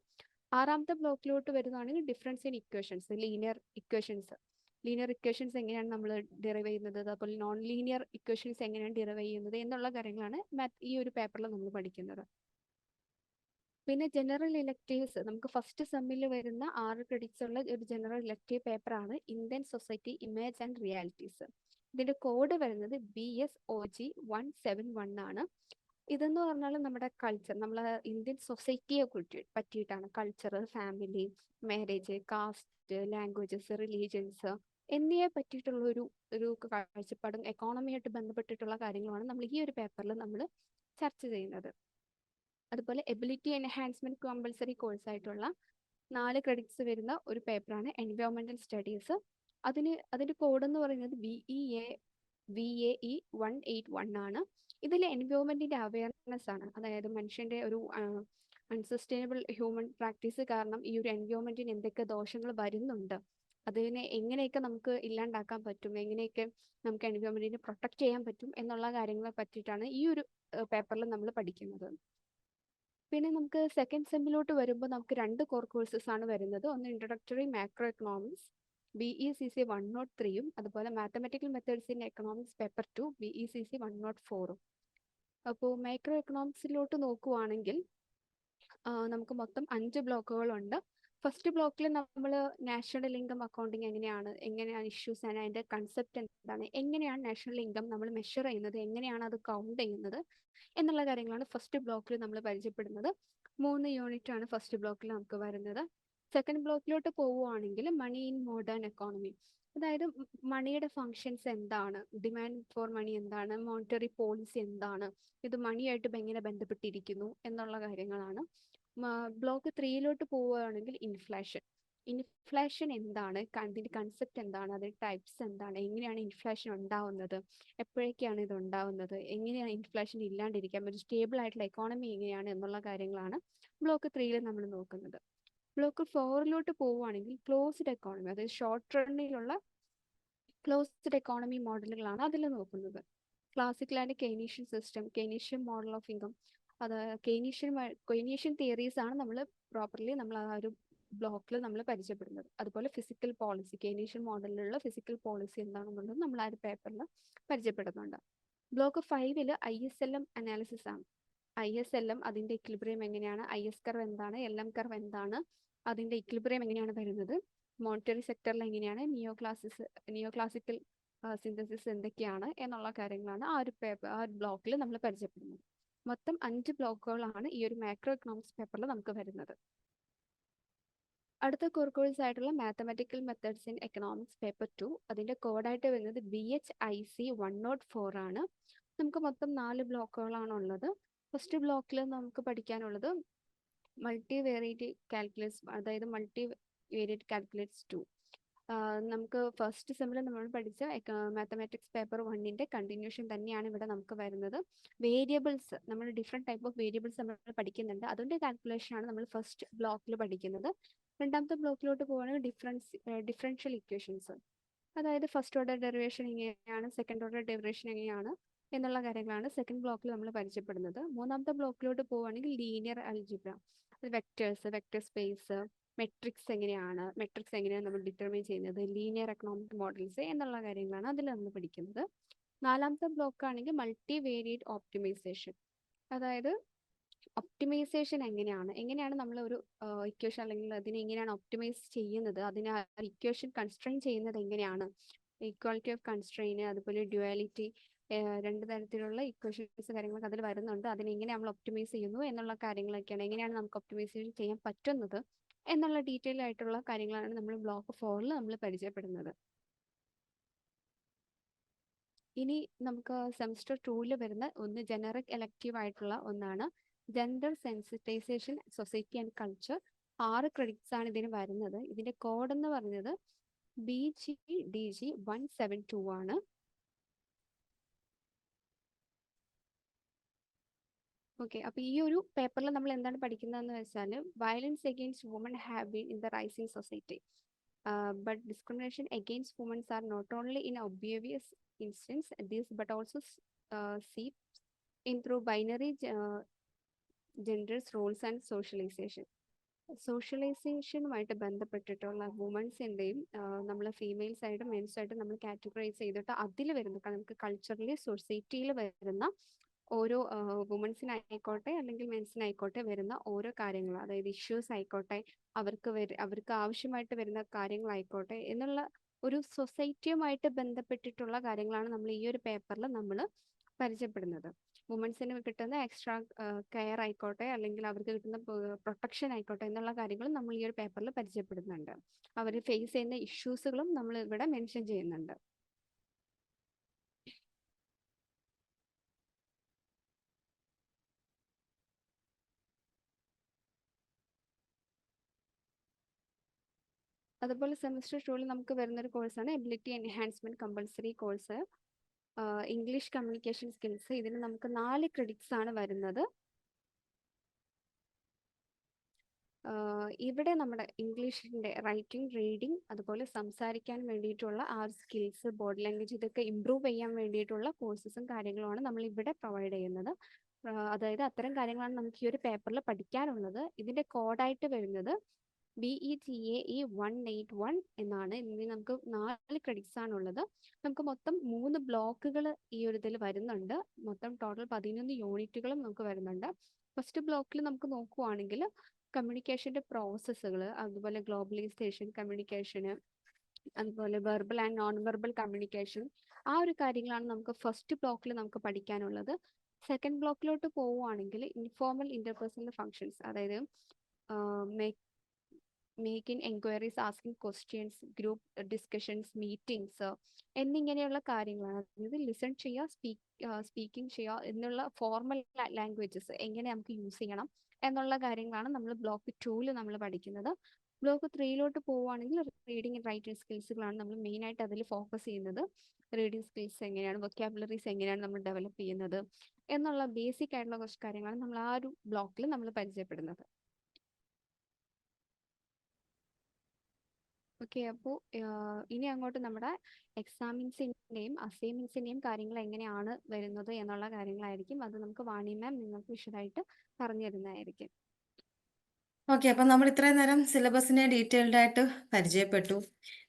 ആറാമത്തെ ബ്ലോക്കിലോട്ട് വരുന്നതാണെങ്കിൽ difference in equations linear equations linear equations എങ്ങനെയാണ് നമ്മൾ ഡിറൈവ് ചെയ്യുന്നത്? അതുപോലെ നോൺ ലീനിയർ ഇക്വേഷൻസ് എങ്ങനെയാണ് ഡിറൈവ് ചെയ്യുന്നത്? എന്നുള്ള കാര്യങ്ങളാണ് ഈ ഒരു പേപ്പറിൽ നമ്മൾ പഠിക്കുന്നത്. പിന്നെ ജനറൽ ഇലക്ടീവ്സ് നമുക്ക് ഫസ്റ്റ് സെമ്മിൽ വരുന്ന ആറ് ക്രെഡിറ്റ്സ് ഉള്ള ഒരു ജനറൽ ഇലക്ടീവ് പേപ്പറാണ് Indian society image and realities ഇതിന്റെ കോഡ് വരുന്നത് B S O G one seven one ആണ്. ഇതെന്ന് പറഞ്ഞാൽ നമ്മുടെ കൾച്ചർ നമ്മളെ ഇന്ത്യൻ സൊസൈറ്റിയെ കുറിച്ച് പറ്റിയിട്ടാണ്. Culture family marriage caste languages religions എന്നിവയെ പറ്റിയിട്ടുള്ള ഒരു ഒരു കാഴ്ചപ്പാടും എക്കോണമിയായിട്ട് ബന്ധപ്പെട്ടിട്ടുള്ള കാര്യങ്ങളുമാണ് നമ്മൾ ഈ ഒരു പേപ്പറിൽ നമ്മൾ ചർച്ച ചെയ്യുന്നത്. അതുപോലെ എബിലിറ്റി എൻഹാൻസ്മെന്റ് കമ്പൽസറി കോഴ്സ് ആയിട്ടുള്ള നാല് ക്രെഡിറ്റ്സ് വരുന്ന ഒരു പേപ്പറാണ് എൻവയോൺമെന്റൽ സ്റ്റഡീസ് അതിന് അതിന്റെ കോഡ് എന്ന് പറയുന്നത് B E A V A E one eight one ആണ്. ഇതിൽ എൻവയോൺമെന്റിന്റെ അവയർനെസ് ആണ്. അതായത് മനുഷ്യന്റെ ഒരു അൺസസ്റ്റൈനബിൾ ഹ്യൂമൻ പ്രാക്ടീസ് കാരണം ഈ ഒരു എൻവയോൺമെന്റിന് എന്തൊക്കെ ദോഷങ്ങൾ വരുന്നുണ്ട്. അതിനെ എങ്ങനെയൊക്കെ നമുക്ക് ഇല്ലാണ്ടാക്കാൻ പറ്റും എങ്ങനെയൊക്കെ നമുക്ക് എൻവയോൺമെന്റിനെ പ്രൊട്ടക്ട് ചെയ്യാൻ പറ്റും എന്നുള്ള കാര്യങ്ങളെ പറ്റിയിട്ടാണ് ഈ ഒരു പേപ്പറിൽ നമ്മൾ പഠിക്കുന്നത്. പിന്നെ നമുക്ക് സെക്കൻഡ് സെമ്മിലോട്ട് വരുമ്പോൾ നമുക്ക് രണ്ട് കോർ കോഴ്സസ് ആണ് വരുന്നത്. ഒന്ന് introductory macro economics B E C C one nought ത്രീയും അതുപോലെ mathematical methods in economics paper two B E C C one nought ഫോറും അപ്പോൾ മൈക്രോ എക്കണോമിക്സിലോട്ട് നോക്കുവാണെങ്കിൽ നമുക്ക് മൊത്തം അഞ്ച് ബ്ലോക്കുകളുണ്ട് ഫസ്റ്റ് ബ്ലോക്കിൽ നമ്മൾ നാഷണൽ ഇൻകം അക്കൗണ്ടിങ് എങ്ങനെയാണ് എങ്ങനെയാണ് ഇഷ്യൂസ് ആണ് അതിന്റെ കൺസെപ്റ്റ് എന്താണ് എങ്ങനെയാണ് നാഷണൽ ഇൻകം നമ്മൾ മെഷർ ചെയ്യുന്നത് എങ്ങനെയാണ് അത് കൗണ്ട് ചെയ്യുന്നത് എന്നുള്ള കാര്യങ്ങളാണ് ഫസ്റ്റ് ബ്ലോക്കിൽ നമ്മൾ പരിചയപ്പെടുന്നത്. മൂന്ന് യൂണിറ്റ് ആണ് ഫസ്റ്റ് ബ്ലോക്കിൽ നമുക്ക് വരുന്നത്. സെക്കൻഡ് ബ്ലോക്കിലോട്ട് പോവുകയാണെങ്കിൽ മണി ഇൻ മോഡേൺ എക്കോണമി. അതായത് മണിയുടെ ഫങ്ഷൻസ് എന്താണ് ഡിമാൻഡ് ഫോർ മണി എന്താണ് മോണിറ്ററി പോളിസി എന്താണ് ഇത് മണിയായിട്ട് എങ്ങനെ ബന്ധപ്പെട്ടിരിക്കുന്നു എന്നുള്ള കാര്യങ്ങളാണ്. ബ്ലോക്ക് ത്രീയിലോട്ട് പോവുകയാണെങ്കിൽ ഇൻഫ്ലേഷൻ ഇൻഫ്ലേഷൻ എന്താണ്? അതിന്റെ കൺസെപ്റ്റ് എന്താണ്? അതിന്റെ ടൈപ്സ് എന്താണ്? എങ്ങനെയാണ് ഇൻഫ്ലേഷൻ ഉണ്ടാവുന്നത്? എപ്പോഴൊക്കെയാണ് ഇത് ഉണ്ടാവുന്നത്? എങ്ങനെയാണ് ഇൻഫ്ലേഷൻ ഇല്ലാണ്ടിരിക്കാൻ ഒരു സ്റ്റേബിൾ ആയിട്ടുള്ള എക്കോണമി എങ്ങനെയാണ് എന്നുള്ള കാര്യങ്ങളാണ് ബ്ലോക്ക് ത്രീയിൽ നമ്മൾ നോക്കുന്നത്. ബ്ലോക്ക് ഫോറിലോട്ട് പോവുകയാണെങ്കിൽ ക്ലോസ്ഡ് എക്കോണമി അതായത് ഷോർട്ട് റണ്ണിലുള്ള ക്ലോസ്ഡ് എക്കോണമി മോഡലുകളാണ് അതിൽ നോക്കുന്നത്. Classical and Keynesian system Keynesian model of income അത് കെയ്നീഷ്യൻ കെയ്നീഷ്യൻ തിയറീസ് ആണ് നമ്മൾ പ്രോപ്പർലി നമ്മൾ ആ ഒരു ബ്ലോക്കിൽ നമ്മൾ പരിചയപ്പെടുന്നത്. അതുപോലെ ഫിസിക്കൽ പോളിസി കെയ്നീഷ്യൻ മോഡലിലുള്ള ഫിസിക്കൽ പോളിസി എന്താണെന്നുള്ളത് നമ്മൾ ആ ഒരു പേപ്പറിൽ പരിചയപ്പെടുന്നുണ്ട്. ബ്ലോക്ക് ഫൈവിൽ I S L M analysis ആണ്. ഐ എസ് എൽ എം അതിന്റെ ഇക്ലിബ്രിയം എങ്ങനെയാണ്? ഐ എസ് കർവ് എന്താണ്? എൽ എം കർവ് എന്താണ്? അതിന്റെ ഇക്ലിബ്രിയം എങ്ങനെയാണ് വരുന്നത്? മോണിറ്ററി സെക്ടറിൽ എങ്ങനെയാണ്? Neo classes neo classical synthesis എന്തൊക്കെയാണ്? എന്നുള്ള കാര്യങ്ങളാണ് ആ ഒരു പേപ്പർ ആ ഒരു ബ്ലോക്കിൽ നമ്മൾ പരിചയപ്പെടുന്നത്. മൊത്തം അഞ്ച് ബ്ലോക്കുകളാണ് ഈ ഒരു മാക്രോ എക്കണോമിക്സ് പേപ്പറിൽ നമുക്ക് വരുന്നത്. അടുത്ത കോഴ്സ് ആയിട്ടുള്ള mathematical methods in economics paper two അതിന്റെ കോഡായിട്ട് വരുന്നത് B H I C one nought four ആണ്. നമുക്ക് മൊത്തം നാല് ബ്ലോക്കുകളാണ് ഉള്ളത്. ഫസ്റ്റ് ബ്ലോക്കിൽ നമുക്ക് പഠിക്കാനുള്ളത് മൾട്ടി വേറിയറ്റ് കാൽക്കുലേറ്റ്സ് അതായത് മൾട്ടി വേരിയറ്റ് കാൽക്കുലേറ്റ്സ് ടു നമുക്ക് ഫസ്റ്റ് സെമ്മിൽ നമ്മൾ പഠിച്ച മാത്തമാറ്റിക്സ് പേപ്പർ വണ്ണിന്റെ കണ്ടിന്യൂഷൻ തന്നെയാണ് ഇവിടെ നമുക്ക് വരുന്നത്. വേരിയബിൾസ് നമ്മൾ ഡിഫറെന്റ് ടൈപ്പ് ഓഫ് വേരിയബിൾസ് നമ്മൾ പഠിക്കുന്നുണ്ട്. അതിന്റെ കാൽക്കുലേഷൻ ആണ് നമ്മൾ ഫസ്റ്റ് ബ്ലോക്കിൽ പഠിക്കുന്നത്. രണ്ടാമത്തെ ബ്ലോക്കിലോട്ട് പോവുകയാണെങ്കിൽ ഡിഫറൻസ് ഡിഫറൻഷ്യൽ ഇക്വേഷൻസ് അതായത് ഫസ്റ്റ് ഓർഡർ ഡെറിവേഷൻ എങ്ങനെയാണ് സെക്കൻഡ് ഓർഡർ ഡെറിവേഷൻ എങ്ങനെയാണ് എന്നുള്ള കാര്യങ്ങളാണ് സെക്കൻഡ് ബ്ലോക്കിൽ നമ്മൾ പരിചയപ്പെടുന്നത്. മൂന്നാമത്തെ ബ്ലോക്കിലോട്ട് പോവുകയാണെങ്കിൽ linear algebra vectors vector space matrix എങ്ങനെയാണ് മെട്രിക്സ് എങ്ങനെയാണ് നമ്മൾ ഡിറ്റർമൈൻ ചെയ്യുന്നത് ലീനിയർ എക്കണോമിക് മോഡൽസ് എന്നുള്ള കാര്യങ്ങളാണ് അതിൽ നമ്മൾ പഠിക്കുന്നത്. നാലാമത്തെ ബ്ലോക്ക് ആണെങ്കിൽ മൾട്ടി വേരിയഡ് ഓപ്റ്റിമൈസേഷൻ അതായത് ഒപ്റ്റിമൈസേഷൻ എങ്ങനെയാണ് എങ്ങനെയാണ് നമ്മൾ ഒരു ഇക്വേഷൻ അല്ലെങ്കിൽ അതിനെ എങ്ങനെയാണ് ഒപ്റ്റിമൈസ് ചെയ്യുന്നത് അതിനെ ഇക്വേഷൻ കൺസ്ട്രെയിൻ ചെയ്യുന്നത് എങ്ങനെയാണ്? ഈക്വാലിറ്റി ഓഫ് കൺസ്ട്രെയിൻ അതുപോലെ ഡ്യുവാലിറ്റി രണ്ട് തരത്തിലുള്ള ഇക്വേഷൻസ് കാര്യങ്ങളൊക്കെ അതിൽ വരുന്നുണ്ട്. അതിനെ എങ്ങനെ നമ്മൾ ഒപ്റ്റിമൈസ് ചെയ്യുന്നു എന്നുള്ള കാര്യങ്ങളൊക്കെയാണ് എങ്ങനെയാണ് നമുക്ക് ഒപ്റ്റിമൈസേഷൻ ചെയ്യാൻ പറ്റുന്നത്. എന്നുള്ള ഡീറ്റെയിൽ ആയിട്ടുള്ള കാര്യങ്ങളാണ് നമ്മൾ ബ്ലോക്ക് ഫോറിൽ നമ്മൾ പരിചയപ്പെടുന്നത്. ഇനി നമുക്ക് സെമിസ്റ്റർ ടൂവിൽ വരുന്ന ഒന്ന് ജനറിക് എലക്റ്റീവ് ആയിട്ടുള്ള ഒന്നാണ് gender sensitisation society and culture. ആറ് ക്രെഡിറ്റ്സ് ആണ് ഇതിന് വരുന്നത്. ഇതിന്റെ കോഡ് എന്ന് പറഞ്ഞത് B G D G one seven two ആണ്. ഓക്കെ അപ്പൊ ഈ ഒരു പേപ്പറിൽ നമ്മൾ എന്താണ് പഠിക്കുന്നതെന്ന് വെച്ചാൽ violence against woman have been in the rising society but discrimination against womens are not only in obvious instance these but also see in through binary genders roles and socialisation സോഷ്യലൈസേഷനുമായിട്ട് ബന്ധപ്പെട്ടിട്ടുള്ള വുമൻസിന്റെയും നമ്മൾ ഫീമെയിൽസ് ആയിട്ടും men's ആയിട്ടും നമ്മൾ categorise ചെയ്തിട്ട് അതിൽ വരുന്ന നമുക്ക് കൾച്ചറലി സൊസൈറ്റിയിൽ വരുന്ന ഓരോ വുമൻസിനായിക്കോട്ടെ അല്ലെങ്കിൽ മെൻസിനായിക്കോട്ടെ വരുന്ന ഓരോ കാര്യങ്ങൾ അതായത് ഇഷ്യൂസ് ആയിക്കോട്ടെ അവർക്ക് അവർക്ക് ആവശ്യമായിട്ട് വരുന്ന കാര്യങ്ങളായിക്കോട്ടെ എന്നുള്ള ഒരു സൊസൈറ്റിയുമായിട്ട് ബന്ധപ്പെട്ടിട്ടുള്ള കാര്യങ്ങളാണ് നമ്മൾ ഈ ഒരു പേപ്പറിൽ നമ്മൾ പരിചയപ്പെടുന്നത്. വുമൻസിന് കിട്ടുന്ന എക്സ്ട്രാ കെയർ ആയിക്കോട്ടെ അല്ലെങ്കിൽ അവർക്ക് കിട്ടുന്ന പ്രൊട്ടക്ഷൻ ആയിക്കോട്ടെ എന്നുള്ള കാര്യങ്ങളും നമ്മൾ ഈ ഒരു പേപ്പറിൽ പരിചയപ്പെടുന്നുണ്ട്. അവർ ഫേസ് ചെയ്യുന്ന ഇഷ്യൂസുകളും നമ്മൾ ഇവിടെ മെൻഷൻ ചെയ്യുന്നുണ്ട്. അതുപോലെ സെമിസ്റ്റർ ടൂവിൽ നമുക്ക് വരുന്നൊരു കോഴ്സാണ് ability enhancement compulsory course English communication skills ഇതിന് നമുക്ക് നാല് ക്രെഡിറ്റ്സ് ആണ് വരുന്നത്. ഇവിടെ നമ്മുടെ ഇംഗ്ലീഷിന്റെ റൈറ്റിംഗ് റീഡിംഗ് അതുപോലെ സംസാരിക്കാൻ വേണ്ടിയിട്ടുള്ള ആ സ്കിൽസ് ബോഡി ലാംഗ്വേജ് ഇതൊക്കെ ഇമ്പ്രൂവ് ചെയ്യാൻ വേണ്ടിയിട്ടുള്ള കോഴ്സസും കാര്യങ്ങളുമാണ് നമ്മൾ ഇവിടെ പ്രൊവൈഡ് ചെയ്യുന്നത്. അതായത് അത്തരം കാര്യങ്ങളാണ് നമുക്ക് ഈ ഒരു പേപ്പറിൽ പഠിക്കാനുള്ളത്. ഇതിന്റെ കോഡായിട്ട് വരുന്നത് B E T A E one eight one എന്നാണ്. ഇതിന് നമുക്ക് നാല് ക്രെഡിറ്റ്സ് ആണ് ഉള്ളത് നമുക്ക് മൊത്തം മൂന്ന് ബ്ലോക്കുകൾ ഈ ഒരു ഇതിൽ വരുന്നുണ്ട്. മൊത്തം ടോട്ടൽ പതിനൊന്ന് യൂണിറ്റുകളും നമുക്ക് വരുന്നുണ്ട്. ഫസ്റ്റ് ബ്ലോക്കിൽ നമുക്ക് നോക്കുവാണെങ്കിൽ കമ്മ്യൂണിക്കേഷന്റെ പ്രോസസ്സുകൾ അതുപോലെ ഗ്ലോബലൈസേഷൻ കമ്മ്യൂണിക്കേഷന് അതുപോലെ verbal and non verbal communication ആ ഒരു കാര്യങ്ങളാണ് നമുക്ക് ഫസ്റ്റ് ബ്ലോക്കിൽ നമുക്ക് പഠിക്കാനുള്ളത്. സെക്കൻഡ് ബ്ലോക്കിലോട്ട് പോവുകയാണെങ്കിൽ ഇൻഫോർമൽ ഇന്റർപേഴ്സണൽ ഫങ്ഷൻസ് അതായത് making enquiries asking questions group discussions meetings എന്നിങ്ങനെയുള്ള കാര്യങ്ങളാണ്. അതായത് ലിസൺ ചെയ്യുക സ്പീക്ക് സ്പീക്കിംഗ് ചെയ്യുക എന്നുള്ള ഫോർമൽ ലാംഗ്വേജസ് എങ്ങനെ നമുക്ക് യൂസ് ചെയ്യണം എന്നുള്ള കാര്യങ്ങളാണ് നമ്മൾ ബ്ലോക്ക് ടൂവിൽ നമ്മൾ പഠിക്കുന്നത്. ബ്ലോക്ക് ത്രീയിലോട്ട് പോവുകയാണെങ്കിൽ റീഡിങ് ആൻഡ് റൈറ്റിംഗ് സ്കിൽസുകളാണ് നമ്മൾ മെയിനായിട്ട് അതിൽ ഫോക്കസ് ചെയ്യുന്നത്. റീഡിംഗ് സ്കിൽസ് എങ്ങനെയാണ് വൊക്കാബുലറീസ് എങ്ങനെയാണ് നമ്മൾ ഡെവലപ്പ് ചെയ്യുന്നത് എന്നുള്ള ബേസിക് ആയിട്ടുള്ള കുറച്ച് കാര്യങ്ങളാണ് നമ്മൾ ആ ഒരു ബ്ലോക്കിൽ നമ്മൾ പരിചയപ്പെടുന്നത്. ഓക്കെ അപ്പോൾ ഇനി അങ്ങോട്ട് നമ്മുടെ എക്സാമിൻസിന്റെയും അസൈൻമെൻസിന്റെയും കാര്യങ്ങൾ എങ്ങനെയാണ് വരുന്നത് എന്നുള്ള കാര്യങ്ങളായിരിക്കും. അത് നമുക്ക് വാണി മാം നിങ്ങൾക്ക് വിശദമായിട്ട് പറഞ്ഞു തരുന്നതായിരിക്കും. ഓക്കെ അപ്പം നമ്മൾ ഇത്രയും നേരം സിലബസിനെ ഡീറ്റെയിൽഡ് ആയിട്ട് പരിചയപ്പെട്ടു.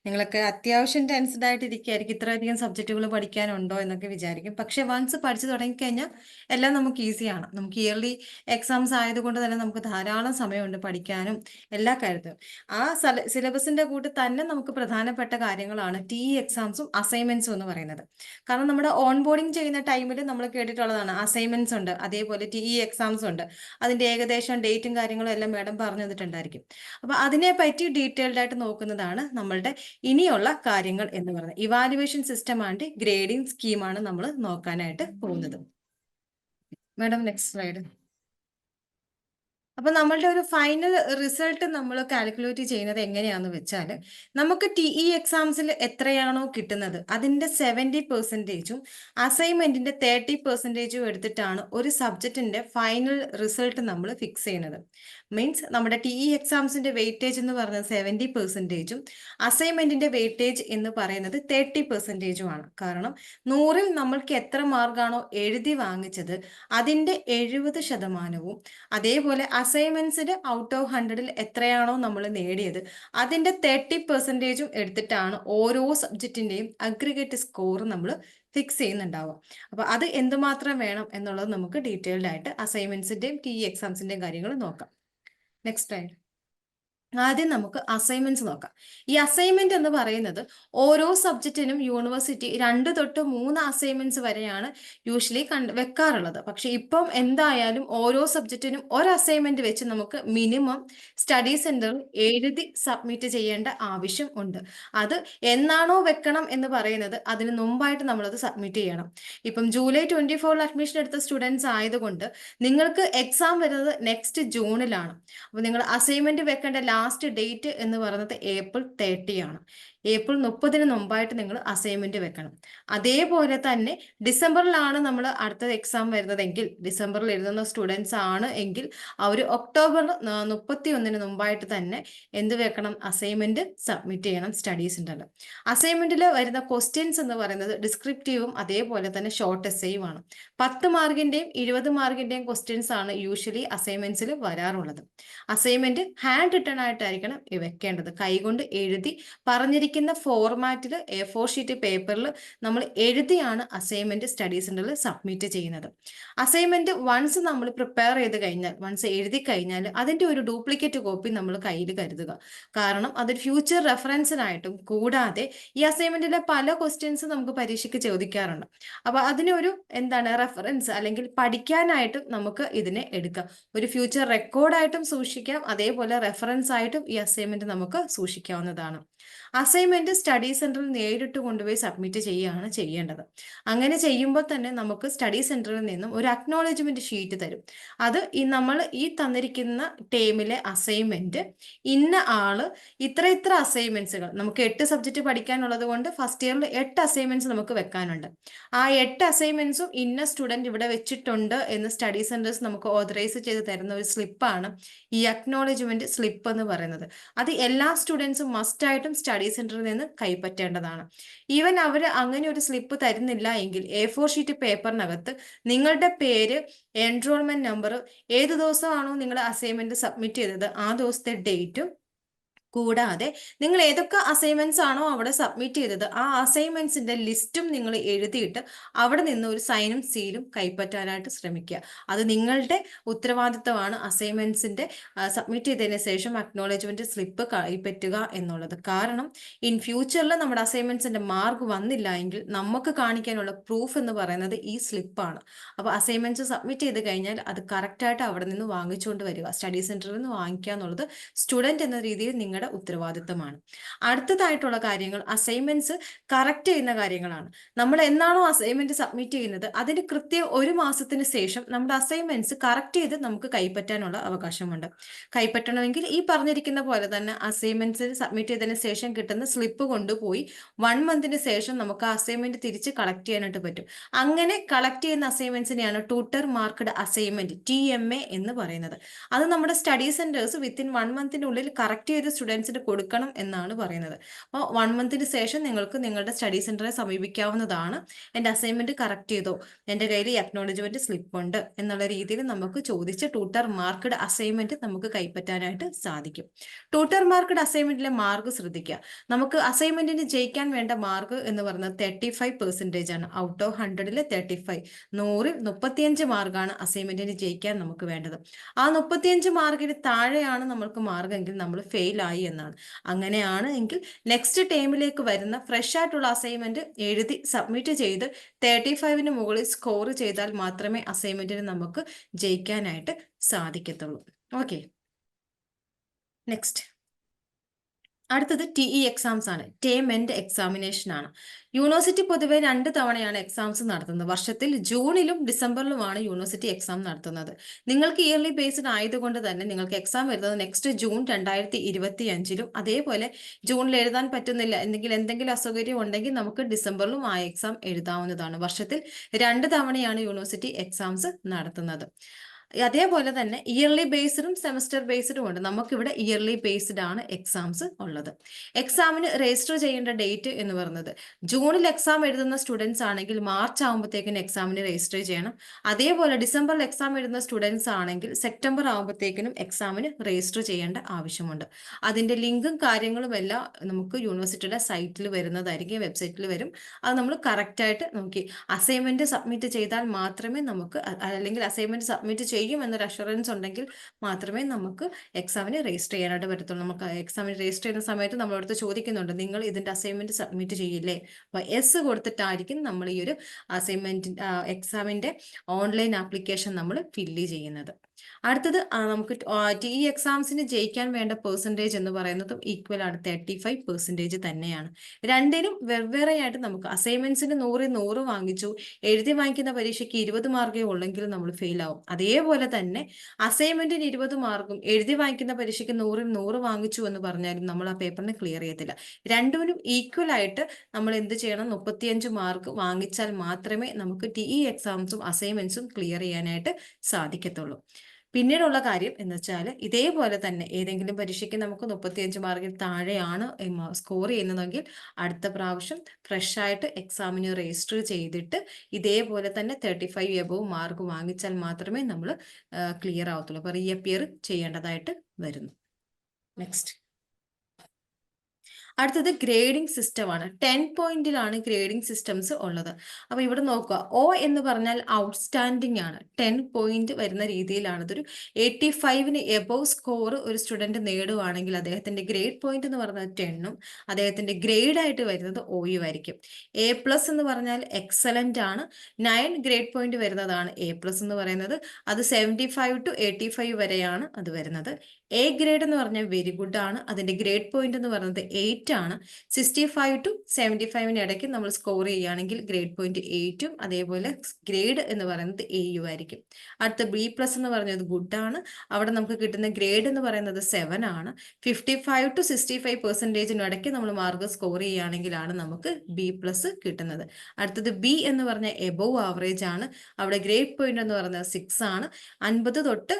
നിങ്ങളൊക്കെ അത്യാവശ്യം ടെൻസ്ഡ് ആയിട്ട് ഇരിക്കുകയായിരിക്കും ഇത്രയധികം സബ്ജക്റ്റുകൾ പഠിക്കാനുണ്ടോ എന്നൊക്കെ വിചാരിക്കും. പക്ഷെ വൺസ് പഠിച്ചു തുടങ്ങിക്കഴിഞ്ഞാൽ എല്ലാം നമുക്ക് ഈസിയാണ് നമുക്ക് ഇയർലി എക്സാംസ് ആയതുകൊണ്ട് തന്നെ നമുക്ക് ധാരാളം സമയമുണ്ട് പഠിക്കാനും എല്ലാ കാര്യത്തിലും ആ സിലബസിന്റെ കൂട്ട് തന്നെ നമുക്ക് പ്രധാനപ്പെട്ട കാര്യങ്ങളാണ് ടി എക്സാംസും അസൈൻമെന്റ്സും എന്ന് പറയുന്നത്. കാരണം നമ്മുടെ ഓൺ ബോർഡിങ് ചെയ്യുന്ന ടൈമിൽ നമ്മൾ കേട്ടിട്ടുള്ളതാണ് അസൈൻമെന്റ്സ് ഉണ്ട് അതേപോലെ ടി എക്സാംസ് ഉണ്ട്. അതിന്റെ ഏകദേശം ഡേറ്റും കാര്യങ്ങളും എല്ലാം മാഡം പറഞ്ഞു തന്നിട്ടുണ്ടായിരിക്കും. അപ്പൊ അതിനെ പറ്റി ഡീറ്റെയിൽഡ് ആയിട്ട് നോക്കുന്നതാണ് നമ്മളുടെ ഇനിയുള്ള കാര്യങ്ങൾ എന്ന് പറയുന്നത്. ഇവാലുവേഷൻ സിസ്റ്റം ആൻഡ് ഗ്രേഡിംഗ് സ്കീമാണ് നമ്മൾ നോക്കാനായിട്ട് പോകുന്നത്. മാഡം നെക്സ്റ്റ് സ്ലൈഡ് അപ്പൊ നമ്മളുടെ ഒരു ഫൈനൽ റിസൾട്ട് നമ്മൾ കാൽക്കുലേറ്റ് ചെയ്യുന്നത് എങ്ങനെയാണെന്ന് വെച്ചാൽ നമുക്ക് ടി ഇ എക്സാംസിൽ എത്രയാണോ കിട്ടുന്നത്? അതിന്റെ സെവന്റി പെർസെന്റേജും അസൈൻമെന്റിന്റെ തേർട്ടി പെർസെന്റേജും എടുത്തിട്ടാണ് ഒരു സബ്ജക്റ്റിന്റെ ഫൈനൽ റിസൾട്ട് നമ്മൾ ഫിക്സ് ചെയ്യുന്നത്. മീൻസ് നമ്മുടെ ടി ഇ എക്സാംസിന്റെ വെയിറ്റേജ് എന്ന് പറയുന്നത് സെവന്റി പെർസെന്റേജും അസൈൻമെന്റിന്റെ വെയിറ്റേജ് എന്ന് പറയുന്നത് തേർട്ടി പെർസെന്റേജും ആണ്. കാരണം നൂറിൽ നമ്മൾക്ക് എത്ര മാർക്കാണോ എഴുതി വാങ്ങിച്ചത് അതിന്റെ എഴുപത് ശതമാനവും അതേപോലെ അസൈൻമെന്റ്സിന് ഔട്ട് ഓഫ് ഹൺഡ്രഡിൽ എത്രയാണോ നമ്മൾ നേടിയത്. അതിന്റെ തേർട്ടി പെർസെന്റേജും എടുത്തിട്ടാണ് ഓരോ സബ്ജക്റ്റിന്റെയും അഗ്രിഗേറ്റ് സ്കോർ നമ്മൾ ഫിക്സ് ചെയ്യുന്നുണ്ടാവുക. അപ്പൊ അത് എന്തുമാത്രം വേണം എന്നുള്ളത് നമുക്ക് ഡീറ്റെയിൽഡ് ആയിട്ട് അസൈൻമെന്റ്സിന്റെയും ടി എക്സാംസിന്റെയും കാര്യങ്ങൾ നോക്കാം. നെക്സ്റ്റ് സ്ലൈഡ് ആദ്യം നമുക്ക് അസൈൻമെന്റ്സ് നോക്കാം. ഈ അസൈൻമെന്റ് എന്ന് പറയുന്നത് ഓരോ സബ്ജക്റ്റിനും യൂണിവേഴ്സിറ്റി രണ്ട് തൊട്ട് മൂന്ന് അസൈൻമെന്റ്സ് വരെയാണ് യൂഷ്വലി കണ്ട് വെക്കാറുള്ളത്. പക്ഷെ ഇപ്പം എന്തായാലും ഓരോ സബ്ജക്റ്റിനും ഒരു അസൈൻമെന്റ് വെച്ച് നമുക്ക് മിനിമം സ്റ്റഡി സെന്ററിൽ എഴുതി സബ്മിറ്റ് ചെയ്യേണ്ട ആവശ്യം ഉണ്ട്. അത് എന്നാണോ വെക്കണം എന്ന് പറയുന്നത് അതിന് മുമ്പായിട്ട് നമ്മളത് സബ്മിറ്റ് ചെയ്യണം. ഇപ്പം ജൂലൈ ട്വന്റി ഫോറിൽ അഡ്മിഷൻ എടുത്ത സ്റ്റുഡൻസ് ആയതുകൊണ്ട് നിങ്ങൾക്ക് എക്സാം വരുന്നത് നെക്സ്റ്റ് ജൂണിലാണ്. അപ്പോൾ നിങ്ങൾ അസൈൻമെന്റ് വെക്കേണ്ട ലാസ്റ്റ് ഡേറ്റ് എന്ന് പറയുന്നത് ഏപ്രിൽ തേർട്ടി ആണ്. ഏപ്രിൽ മുപ്പതിന് മുമ്പായിട്ട് നിങ്ങൾ അസൈൻമെന്റ് വെക്കണം. അതേപോലെ തന്നെ ഡിസംബറിലാണ് നമ്മൾ അടുത്ത എക്സാം വരുന്നതെങ്കിൽ ഡിസംബറിൽ എഴുതുന്ന സ്റ്റുഡൻസ് ആണ് എങ്കിൽ അവർ ഒക്ടോബർ മുപ്പത്തി ഒന്നിന് മുമ്പായിട്ട് തന്നെ എന്ത് വെക്കണം? അസൈൻമെന്റ് സബ്മിറ്റ് ചെയ്യണം സ്റ്റഡി സെന്ററിൽ അസൈൻമെന്റിൽ വരുന്ന ക്വസ്റ്റ്യൻസ് എന്ന് പറയുന്നത് ഡിസ്ക്രിപ്റ്റീവും അതേപോലെ തന്നെ ഷോർട്ട് എസ്സേയും ആണ്. പത്ത് മാർക്കിന്റെയും ഇരുപത് മാർക്കിന്റെയും ക്വസ്റ്റ്യൻസ് ആണ് യൂഷ്വലി അസൈൻമെന്റ്സിൽ വരാറുള്ളത്. അസൈൻമെന്റ് ഹാൻഡ് റിട്ടേൺ ആയിട്ടായിരിക്കണം വെക്കേണ്ടത്. കൈകൊണ്ട് എഴുതി പറഞ്ഞിരിക്കുന്ന ഫോർമാറ്റിൽ എ ഫോർ ഷീറ്റ് പേപ്പറിൽ നമ്മൾ എഴുതിയാണ് അസൈൻമെന്റ് സ്റ്റഡി സെന്ററിൽ സബ്മിറ്റ് ചെയ്യുന്നത്. അസൈൻമെന്റ് വൺസ് നമ്മൾ പ്രിപ്പയർ ചെയ്ത് കഴിഞ്ഞാൽ വൺസ് എഴുതി കഴിഞ്ഞാൽ അതിന്റെ ഒരു ഡ്യൂപ്ലിക്കേറ്റ് കോപ്പി നമ്മൾ കയ്യിൽ കരുതുക. കാരണം അത് ഫ്യൂച്ചർ റെഫറൻസിനായിട്ടും കൂടാതെ ഈ അസൈൻമെന്റിലെ പല ക്വസ്റ്റ്യൻസ് നമുക്ക് പരീക്ഷയ്ക്ക് ചോദിക്കാറുണ്ട്. അപ്പൊ അതിനൊരു എന്താണ് റെഫറൻസ് അല്ലെങ്കിൽ പഠിക്കാനായിട്ടും നമുക്ക് ഇതിനെ എടുക്കാം. ഒരു ഫ്യൂച്ചർ റെക്കോർഡായിട്ടും സൂക്ഷിക്കാം. അതേപോലെ റെഫറൻസ് ആയിട്ടും ഈ അസൈൻമെന്റ് നമുക്ക് സൂക്ഷിക്കാവുന്നതാണ്. അസൈൻമെന്റ് സ്റ്റഡി സെന്ററിൽ നേരിട്ട് കൊണ്ടുപോയി സബ്മിറ്റ് ചെയ്യുകയാണ് ചെയ്യേണ്ടത്. അങ്ങനെ ചെയ്യുമ്പോൾ തന്നെ നമുക്ക് സ്റ്റഡി സെന്ററിൽ നിന്നും ഒരു അക്നോളജ്മെന്റ് ഷീറ്റ് തരും. അത് ഈ നമ്മൾ ഈ തന്നിരിക്കുന്ന ടേമിലെ അസൈൻമെന്റ് ഇന്ന ആൾ ഇത്ര ഇത്ര അസൈൻമെന്റ്സുകൾ നമുക്ക് എട്ട് സബ്ജക്റ്റ് പഠിക്കാനുള്ളത് കൊണ്ട് ഫസ്റ്റ് ഇയറിൽ എട്ട് അസൈൻമെന്റ്സ് നമുക്ക് വെക്കാനുണ്ട്. ആ എട്ട് അസൈൻമെന്റ്സും ഇന്ന സ്റ്റുഡന്റ് ഇവിടെ വെച്ചിട്ടുണ്ട് എന്ന് സ്റ്റഡി സെന്റേഴ്സ് നമുക്ക് ഓതറൈസ് ചെയ്ത് തരുന്ന ഒരു സ്ലിപ്പാണ് ഈ അക്നോളജ്മെന്റ് സ്ലിപ്പ് എന്ന് പറയുന്നത്. അത് എല്ലാ സ്റ്റുഡൻസും മസ്റ്റ് ആയിട്ടും സ്റ്റഡി സെന്ററിൽ നിന്ന് കൈപ്പറ്റേണ്ടതാണ്. ഈവൻ അവർ അങ്ങനെ ഒരു സ്ലിപ്പ് തരുന്നില്ല എങ്കിൽ എ ഫോർ ഷീറ്റ് പേപ്പറിനകത്ത് നിങ്ങളുടെ പേര് എൻറോൾമെന്റ് നമ്പർ ഏത് ദിവസമാണോ നിങ്ങൾ അസൈൻമെന്റ് സബ്മിറ്റ് ചെയ്തത് ആ ദിവസത്തെ ഡേറ്റും കൂടാതെ നിങ്ങൾ ഏതൊക്കെ അസൈൻമെന്റ്സ് ആണോ അവിടെ സബ്മിറ്റ് ചെയ്തത് ആ അസൈൻമെന്റ്സിന്റെ ലിസ്റ്റും നിങ്ങൾ എഴുതിയിട്ട് അവിടെ നിന്ന് ഒരു സൈനും സീലും കൈപ്പറ്റാനായിട്ട് ശ്രമിക്കുക. അത് നിങ്ങളുടെ ഉത്തരവാദിത്തമാണ് അസൈൻമെന്റ്സിന്റെ സബ്മിറ്റ് ചെയ്തതിന് ശേഷം അക്നോളജ്മെന്റ് സ്ലിപ്പ് കൈപ്പറ്റുക എന്നുള്ളത്. കാരണം ഇൻ ഫ്യൂച്ചറിൽ നമ്മുടെ അസൈൻമെന്റ്സിന്റെ മാർക്ക് വന്നില്ല എങ്കിൽ നമുക്ക് കാണിക്കാനുള്ള പ്രൂഫ് എന്ന് പറയുന്നത് ഈ സ്ലിപ്പാണ് അപ്പോൾ അസൈൻമെന്റ്സ് സബ്മിറ്റ് ചെയ്ത് കഴിഞ്ഞാൽ അത് കറക്റ്റായിട്ട് അവിടെ നിന്ന് വാങ്ങിച്ചുകൊണ്ട് വരിക. സ്റ്റഡി സെന്ററിൽ നിന്ന് വാങ്ങിക്കുക എന്നുള്ളത് സ്റ്റുഡന്റ് എന്ന രീതിയിൽ നിങ്ങളുടെ ഉത്തരവാദിത്തമാണ്. അടുത്തതായിട്ടുള്ള കാര്യങ്ങൾ അസൈൻമെന്റ്സ് കറക്റ്റ് ചെയ്യുന്ന കാര്യങ്ങളാണ്. നമ്മൾ എന്നാണോ അസൈൻമെന്റ് സബ്മിറ്റ് ചെയ്യുന്നത് അതിന് കൃത്യം ഒരു മാസത്തിന് ശേഷം നമ്മുടെ അസൈൻമെന്റ്സ് കറക്റ്റ് ചെയ്ത് നമുക്ക് കൈപ്പറ്റാനുള്ള അവകാശമുണ്ട്. കൈപ്പറ്റണമെങ്കിൽ ഈ പറഞ്ഞിരിക്കുന്ന പോലെ തന്നെ അസൈൻമെന്റ്സ് സബ്മിറ്റ് ചെയ്തതിന് ശേഷം കിട്ടുന്ന സ്ലിപ്പ് കൊണ്ടുപോയി വൺ മന്തിന് ശേഷം നമുക്ക് ആ അസൈൻമെന്റ് തിരിച്ച് കളക്ട് ചെയ്യാനായിട്ട് പറ്റും. അങ്ങനെ കളക്ട് ചെയ്യുന്ന അസൈൻമെന്റ്സിനെയാണ് tutor marked assignment T M A എന്ന് പറയുന്നത്. അത് നമ്മുടെ സ്റ്റഡി സെന്റേഴ്സ് വിത്തിൻ വൺ മന്തിനുള്ളിൽ കറക്റ്റ് ചെയ്ത് സ്റ്റുഡൻസിന് കൊടുക്കണം എന്നാണ് പറയുന്നത്. അപ്പോൾ വൺ മന്തിന് ശേഷം നിങ്ങൾക്ക് നിങ്ങളുടെ സ്റ്റഡി സെന്ററെ സമീപിക്കാവുന്നതാണ്. എന്റെ അസൈൻമെന്റ് കറക്റ്റ് ചെയ്തോ? എന്റെ കയ്യിൽ അക്നോളജ്മെന്റ് സ്ലിപ്പ് ഉണ്ട് എന്നുള്ള രീതിയിൽ നമുക്ക് ചോദിച്ച ട്യൂട്ടർ മാർക്കഡ് അസൈൻമെന്റ് നമുക്ക് കൈപ്പറ്റാനായിട്ട് സാധിക്കും. ട്യൂട്ടർ മാർക്കഡ് അസൈൻമെന്റിലെ മാർക്ക് ശ്രദ്ധിക്കുക. നമുക്ക് അസൈൻമെന്റിന് ജയിക്കാൻ വേണ്ട മാർക്ക് എന്ന് പറഞ്ഞാൽ തേർട്ടി ഫൈവ് പെർസെന്റേജ് ആണ്. ഔട്ട് ഓഫ് ഹൺഡ്രഡിൽ തേർട്ടി ഫൈവ് നൂറിൽ മുപ്പത്തിയഞ്ച് മാർക്കാണ് അസൈൻമെന്റിന് ജയിക്കാൻ നമുക്ക് വേണ്ടത്. ആ മുപ്പത്തിയഞ്ച് മാർക്കിന് താഴെയാണ് നമ്മൾക്ക് മാർക്കെങ്കിൽ നമ്മൾ ഫെയിൽ ആയി എന്നാണ്. അങ്ങനെയാണ് എങ്കിൽ നെക്സ്റ്റ് ടൈമിലേക്ക് വരുന്ന ഫ്രഷ് ആയിട്ടുള്ള അസൈൻമെന്റ് എഴുതി സബ്മിറ്റ് ചെയ്ത് തേർട്ടി ഫൈവിന് മുകളിൽ സ്കോർ ചെയ്താൽ മാത്രമേ അസൈൻമെന്റിന് നമുക്ക് ജയിക്കാനായിട്ട് സാധിക്കത്തുള്ളൂ. ഓക്കെ നെക്സ്റ്റ് അടുത്തത് ടി ഇ എക്സാംസ് ആണ്. ടേം എൻഡ് എക്സാമിനേഷൻ ആണ്. യൂണിവേഴ്സിറ്റി പൊതുവെ രണ്ട് തവണയാണ് എക്സാംസ് നടത്തുന്നത്. വർഷത്തിൽ ജൂണിലും ഡിസംബറിലുമാണ് യൂണിവേഴ്സിറ്റി എക്സാം നടത്തുന്നത്. നിങ്ങൾക്ക് ഇയർലി ബേസ്ഡ് ആയതുകൊണ്ട് തന്നെ നിങ്ങൾക്ക് എക്സാം വരുന്നത് നെക്സ്റ്റ് ജൂൺ രണ്ടായിരത്തി ഇരുപത്തി അഞ്ചിലും അതേപോലെ ജൂണിൽ എഴുതാൻ പറ്റുന്നില്ല എന്തെങ്കിലും എന്തെങ്കിലും അസൗകര്യം ഉണ്ടെങ്കിൽ നമുക്ക് ഡിസംബറിലും ആ എക്സാം എഴുതാവുന്നതാണ്. വർഷത്തിൽ രണ്ട് തവണയാണ് യൂണിവേഴ്സിറ്റി എക്സാംസ് നടത്തുന്നത്. അതേപോലെ തന്നെ ഇയർലി ബേസ്ഡും സെമസ്റ്റർ ബേസ്ഡും ഉണ്ട്. നമുക്കിവിടെ ഇയർലി ബേസ്ഡ് ആണ് എക്സാംസ് ഉള്ളത്. എക്സാമിന് രജിസ്റ്റർ ചെയ്യേണ്ട ഡേറ്റ് എന്ന് പറയുന്നത് ജൂണിൽ എക്സാം എഴുതുന്ന സ്റ്റുഡൻസ് ആണെങ്കിൽ മാർച്ച് ആകുമ്പോഴത്തേക്കിന് എക്സാമിന് രജിസ്റ്റർ ചെയ്യണം. അതേപോലെ ഡിസംബറിൽ എക്സാം എഴുതുന്ന സ്റ്റുഡൻസ് ആണെങ്കിൽ സെപ്റ്റംബർ ആകുമ്പോഴത്തേക്കിനും എക്സാമിന് രജിസ്റ്റർ ചെയ്യേണ്ട ആവശ്യമുണ്ട്. അതിന്റെ ലിങ്കും കാര്യങ്ങളും എല്ലാം നമുക്ക് യൂണിവേഴ്സിറ്റിയുടെ സൈറ്റിൽ വരുന്നതായിരിക്കും വെബ്സൈറ്റിൽ വരും. അത് നമ്മൾ കറക്റ്റായിട്ട് നോക്കി. അസൈൻമെന്റ് സബ്മിറ്റ് ചെയ്താൽ മാത്രമേ നമുക്ക് അല്ലെങ്കിൽ അസൈൻമെന്റ് സബ്മിറ്റ് ചെയ്യും എന്നൊരു അഷുറൻസ് ഉണ്ടെങ്കിൽ മാത്രമേ നമുക്ക് എക്സാമിന് രജിസ്റ്റർ ചെയ്യാനായിട്ട് പറ്റത്തുള്ളൂ. നമുക്ക് എക്സാമിന് രജിസ്റ്റർ ചെയ്യുന്ന സമയത്ത് നമ്മളടുത്ത് ചോദിക്കുന്നുണ്ട് നിങ്ങൾ ഇതിന്റെ അസൈൻമെന്റ് സബ്മിറ്റ് ചെയ്യില്ലേ? അപ്പൊ എസ് കൊടുത്തിട്ടായിരിക്കും നമ്മൾ ഈ ഒരു അസൈൻമെന്റ് എക്സാമിന്റെ ഓൺലൈൻ ആപ്ലിക്കേഷൻ നമ്മൾ ഫില്ല് ചെയ്യുന്നത്. അടുത്തത് നമുക്ക് ഇ എക്സാംസിന് ജയിക്കാൻ വേണ്ട പെർസെന്റേജ് എന്ന് പറയുന്നതും ഈക്വൽ ആണ്. തേർട്ടി ഫൈവ് പെർസെന്റേജ് തന്നെയാണ്. രണ്ടിനും വെവ്വേറെ ആയിട്ട് നമുക്ക് അസൈൻമെന്റ്സിന് നൂറിൽ നൂറ് വാങ്ങിച്ചു. എഴുതി വാങ്ങിക്കുന്ന പരീക്ഷയ്ക്ക് ഇരുപത് മാർക്കേ ഉള്ളെങ്കിൽ നമ്മൾ ഫെയിൽ ആവും. അതേപോലെ തന്നെ അസൈൻമെന്റിന് ഇരുപത് മാർക്കും എഴുതി വാങ്ങിക്കുന്ന പരീക്ഷയ്ക്ക് നൂറിൽ നൂറ് വാങ്ങിച്ചു എന്ന് പറഞ്ഞാലും നമ്മൾ ആ പേപ്പറിന് ക്ലിയർ ചെയ്യത്തില്ല. രണ്ടിനും ഈക്വൽ ആയിട്ട് നമ്മൾ എന്ത് ചെയ്യണം? മുപ്പത്തിയഞ്ച് മാർക്ക് വാങ്ങിച്ചാൽ മാത്രമേ നമുക്ക് ടി ഇ എക്സാംസും അസൈൻമെന്റ്സും ക്ലിയർ ചെയ്യാനായിട്ട് സാധിക്കത്തുള്ളൂ. പിന്നീടുള്ള കാര്യം എന്ന് വെച്ചാൽ ഇതേപോലെ തന്നെ ഏതെങ്കിലും പരീക്ഷയ്ക്ക് നമുക്ക് മുപ്പത്തിയഞ്ച് മാർക്കിൽ താഴെയാണ് സ്കോർ ചെയ്യുന്നതെങ്കിൽ അടുത്ത പ്രാവശ്യം ഫ്രഷ് ആയിട്ട് എക്സാമിന് രജിസ്റ്റർ ചെയ്തിട്ട് ഇതേപോലെ തന്നെ തേർട്ടി ഫൈവ് എബവ് മാർക്ക് വാങ്ങിച്ചാൽ മാത്രമേ നമ്മൾ ക്ലിയർ ആവത്തുള്ളൂ. അപ്പോൾ റീഅപ്പിയർ ചെയ്യേണ്ടതായിട്ട് വരുന്നു. നെക്സ്റ്റ് അടുത്തത് ഗ്രേഡിംഗ് സിസ്റ്റമാണ് ടെൻ പോയിന്റിലാണ് ഗ്രേഡിംഗ് സിസ്റ്റംസ് ഉള്ളത്. അപ്പൊ ഇവിടെ നോക്കുക. ഒ എന്ന് പറഞ്ഞാൽ ഔട്ട്സ്റ്റാൻഡിംഗ് ആണ്. ടെൻ പോയിന്റ് വരുന്ന രീതിയിലാണ്. ഇതൊരു എയ്റ്റി ഫൈവിന് എബോവ് സ്കോർ ഒരു സ്റ്റുഡന്റ് നേടുവാണെങ്കിൽ അദ്ദേഹത്തിന്റെ ഗ്രേഡ് പോയിന്റ് എന്ന് പറഞ്ഞാൽ ടെണ്ണും ഗ്രേഡ് ആയിട്ട് വരുന്നത് ഒയും ആയിരിക്കും. എ പ്ലസ് എന്ന് പറഞ്ഞാൽ എക്സലന്റ് ആണ്. നയൻ ഗ്രേഡ് പോയിന്റ് വരുന്നതാണ് എ പ്ലസ് എന്ന് പറയുന്നത്. അത് seventy five to eighty five വരെയാണ് അത് വരുന്നത്. എ ഗ്രേഡ് എന്ന് പറഞ്ഞാൽ വെരി ഗുഡ് ആണ്. അതിന്റെ ഗ്രേഡ് പോയിന്റ് എന്ന് പറയുന്നത് എയ്റ്റ് ആണ്. സിക്സ്റ്റി ഫൈവ് ടു സെവന്റി ഫൈവിന് ഇടയ്ക്ക് നമ്മൾ സ്കോർ ചെയ്യുകയാണെങ്കിൽ ഗ്രേഡ് പോയിന്റ് എയ്റ്റും അതേപോലെ ഗ്രേഡ് എന്ന് പറയുന്നത് എ യു ആയിരിക്കും. അടുത്ത ബി പ്ലസ് എന്ന് പറയുന്നത് ഗുഡ് ആണ്. അവിടെ നമുക്ക് കിട്ടുന്ന ഗ്രേഡ് എന്ന് പറയുന്നത് സെവൻ ആണ്. Fifty five to sixty five പെർസെന്റേജിന് ഇടയ്ക്ക് നമ്മൾ മാർക്ക് സ്കോർ ചെയ്യുകയാണെങ്കിലാണ് നമുക്ക് ബി പ്ലസ് കിട്ടുന്നത്. അടുത്തത് ബി എന്ന് പറഞ്ഞ എബോവ് ആവറേജ് ആണ്. അവിടെ ഗ്രേഡ് പോയിന്റ് എന്ന് പറയുന്നത് സിക്സ് ആണ്. അൻപത് തൊട്ട്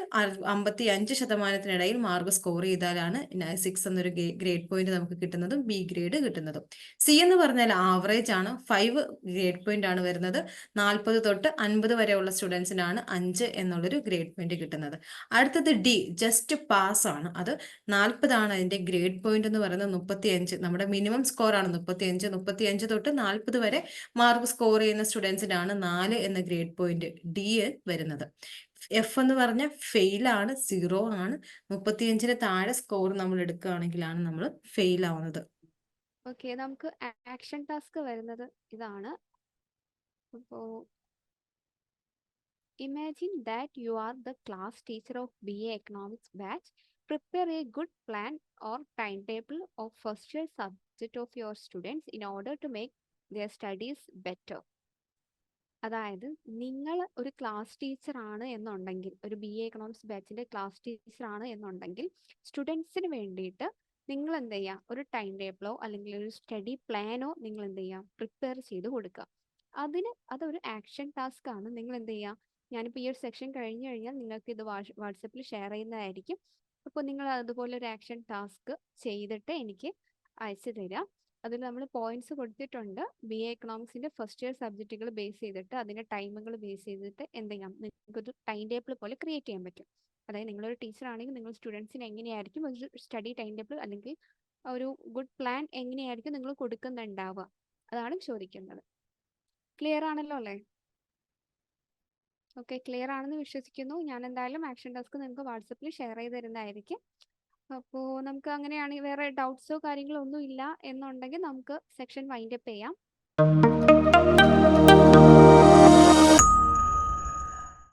അമ്പത്തി അഞ്ച് ശതമാനത്തിനിടയിൽ മാർക്ക് സ്കോർ ചെയ്താലാണ് സിക്സ് എന്നൊരു ഗ്രേഡ് പോയിന്റ് നമുക്ക് കിട്ടുന്നതും ബി ഗ്രേഡ് കിട്ടുന്നതും. സി എന്ന് പറഞ്ഞാൽ ആവറേജ് ആണ്. ഫൈവ് ഗ്രേഡ് പോയിന്റ് ആണ് വരുന്നത്. നാൽപ്പത് തൊട്ട് അൻപത് വരെയുള്ള സ്റ്റുഡൻസിനാണ് അഞ്ച് എന്നുള്ളൊരു ഗ്രേഡ് പോയിന്റ് കിട്ടുന്നത്. അടുത്തത് ഡി ജസ്റ്റ് പാസ് ആണ്. അത് നാൽപ്പതാണ് അതിന്റെ ഗ്രേഡ് പോയിന്റ് എന്ന് പറയുന്നത് മുപ്പത്തി അഞ്ച് നമ്മുടെ മിനിമം സ്കോർ ആണ് മുപ്പത്തി അഞ്ച് മുപ്പത്തി അഞ്ച് തൊട്ട് നാൽപ്പത് വരെ മാർക്ക് സ്കോർ ചെയ്യുന്ന സ്റ്റുഡൻസിനാണ് നാല് എന്ന ഗ്രേഡ് പോയിന്റ് ഡി വരുന്നത്. എഫ് എന്ന് പറഞ്ഞ ഫെയിൽ ആണ് സീറോ ആണ്. മുപ്പത്തിയഞ്ചിന് താഴെ സ്കോർ നമ്മൾ എടുക്കുകയാണെങ്കിലാണ് നമ്മൾ ഫെയിൽ ആവുന്നത്. ഓക്കെ നമുക്ക് ആക്ഷൻ ടാസ്ക് വരുന്നത് ഇതാണ്. അപ്പോ imagine that you are the class teacher of B A economics batch prepare a good plan or time table of first year subject of your students in order to make their studies better അതായത് നിങ്ങൾ ഒരു class teacher ആണ് എന്നുണ്ടെങ്കിൽ ഒരു B A economics ബാച്ചിന്റെ class teacher ആണ് എന്നുണ്ടെങ്കിൽ സ്റ്റുഡൻസിന് വേണ്ടിയിട്ട് നിങ്ങൾ എന്ത് ചെയ്യുക ഒരു ടൈം ടേബിളോ അല്ലെങ്കിൽ ഒരു സ്റ്റഡി പ്ലാനോ നിങ്ങൾ എന്ത് ചെയ്യുക പ്രിപ്പയർ ചെയ്ത് കൊടുക്കുക അതിന് അതൊരു ആക്ഷൻ ടാസ്ക് ആണ്. നിങ്ങൾ എന്ത് ചെയ്യുക ഞാനിപ്പോൾ ഈ ഒരു സെക്ഷൻ കഴിഞ്ഞു കഴിഞ്ഞാൽ നിങ്ങൾക്ക് ഇത് വാട്സപ്പിൽ ഷെയർ ചെയ്യുന്നതായിരിക്കും. അപ്പോൾ നിങ്ങൾ അതുപോലെ ഒരു ആക്ഷൻ ടാസ്ക് ചെയ്തിട്ട് എനിക്ക് അയച്ചു തരിക അതിൽ നമ്മൾ പോയിന്റ്സ് കൊടുത്തിട്ടുണ്ട്. ബി എ എക്കണോമിക്സിന്റെ ഫസ്റ്റ് ഇയർ സബ്ജക്റ്റുകൾ ബേസ് ചെയ്തിട്ട് അതിന്റെ ടൈമുകൾ ബേസ് ചെയ്തിട്ട് എന്ത് ചെയ്യാം നിങ്ങൾക്കൊരു ടൈം ടേബിൾ പോലെ ക്രിയേറ്റ് ചെയ്യാൻ പറ്റും. അതായത് നിങ്ങളൊരു ടീച്ചർ ആണെങ്കിൽ നിങ്ങൾ സ്റ്റുഡൻസിന് എങ്ങനെയായിരിക്കും ഒരു സ്റ്റഡി ടൈം ടേബിൾ അല്ലെങ്കിൽ ഒരു ഗുഡ് പ്ലാൻ എങ്ങനെയായിരിക്കും നിങ്ങൾ കൊടുക്കുന്നുണ്ടാവുക? അതാണ് ചോദിക്കുന്നത്. ക്ലിയർ ആണല്ലോ അല്ലേ? ഓക്കെ ക്ലിയർ ആണെന്ന് വിശ്വസിക്കുന്നു. ഞാൻ എന്തായാലും ആക്ഷൻ ടാസ്ക് നിങ്ങൾക്ക് വാട്സപ്പിൽ ഷെയർ ചെയ്ത് തരുന്നതായിരിക്കും. അപ്പോൾ നമുക്ക് അങ്ങനെയാണെങ്കിൽ വേറെ ഡൗട്ട്സോ കാര്യങ്ങളോ ഒന്നും ഇല്ല എന്നുണ്ടെങ്കിൽ നമുക്ക് സെക്ഷൻ വൈൻഡപ്പ് ചെയ്യാം.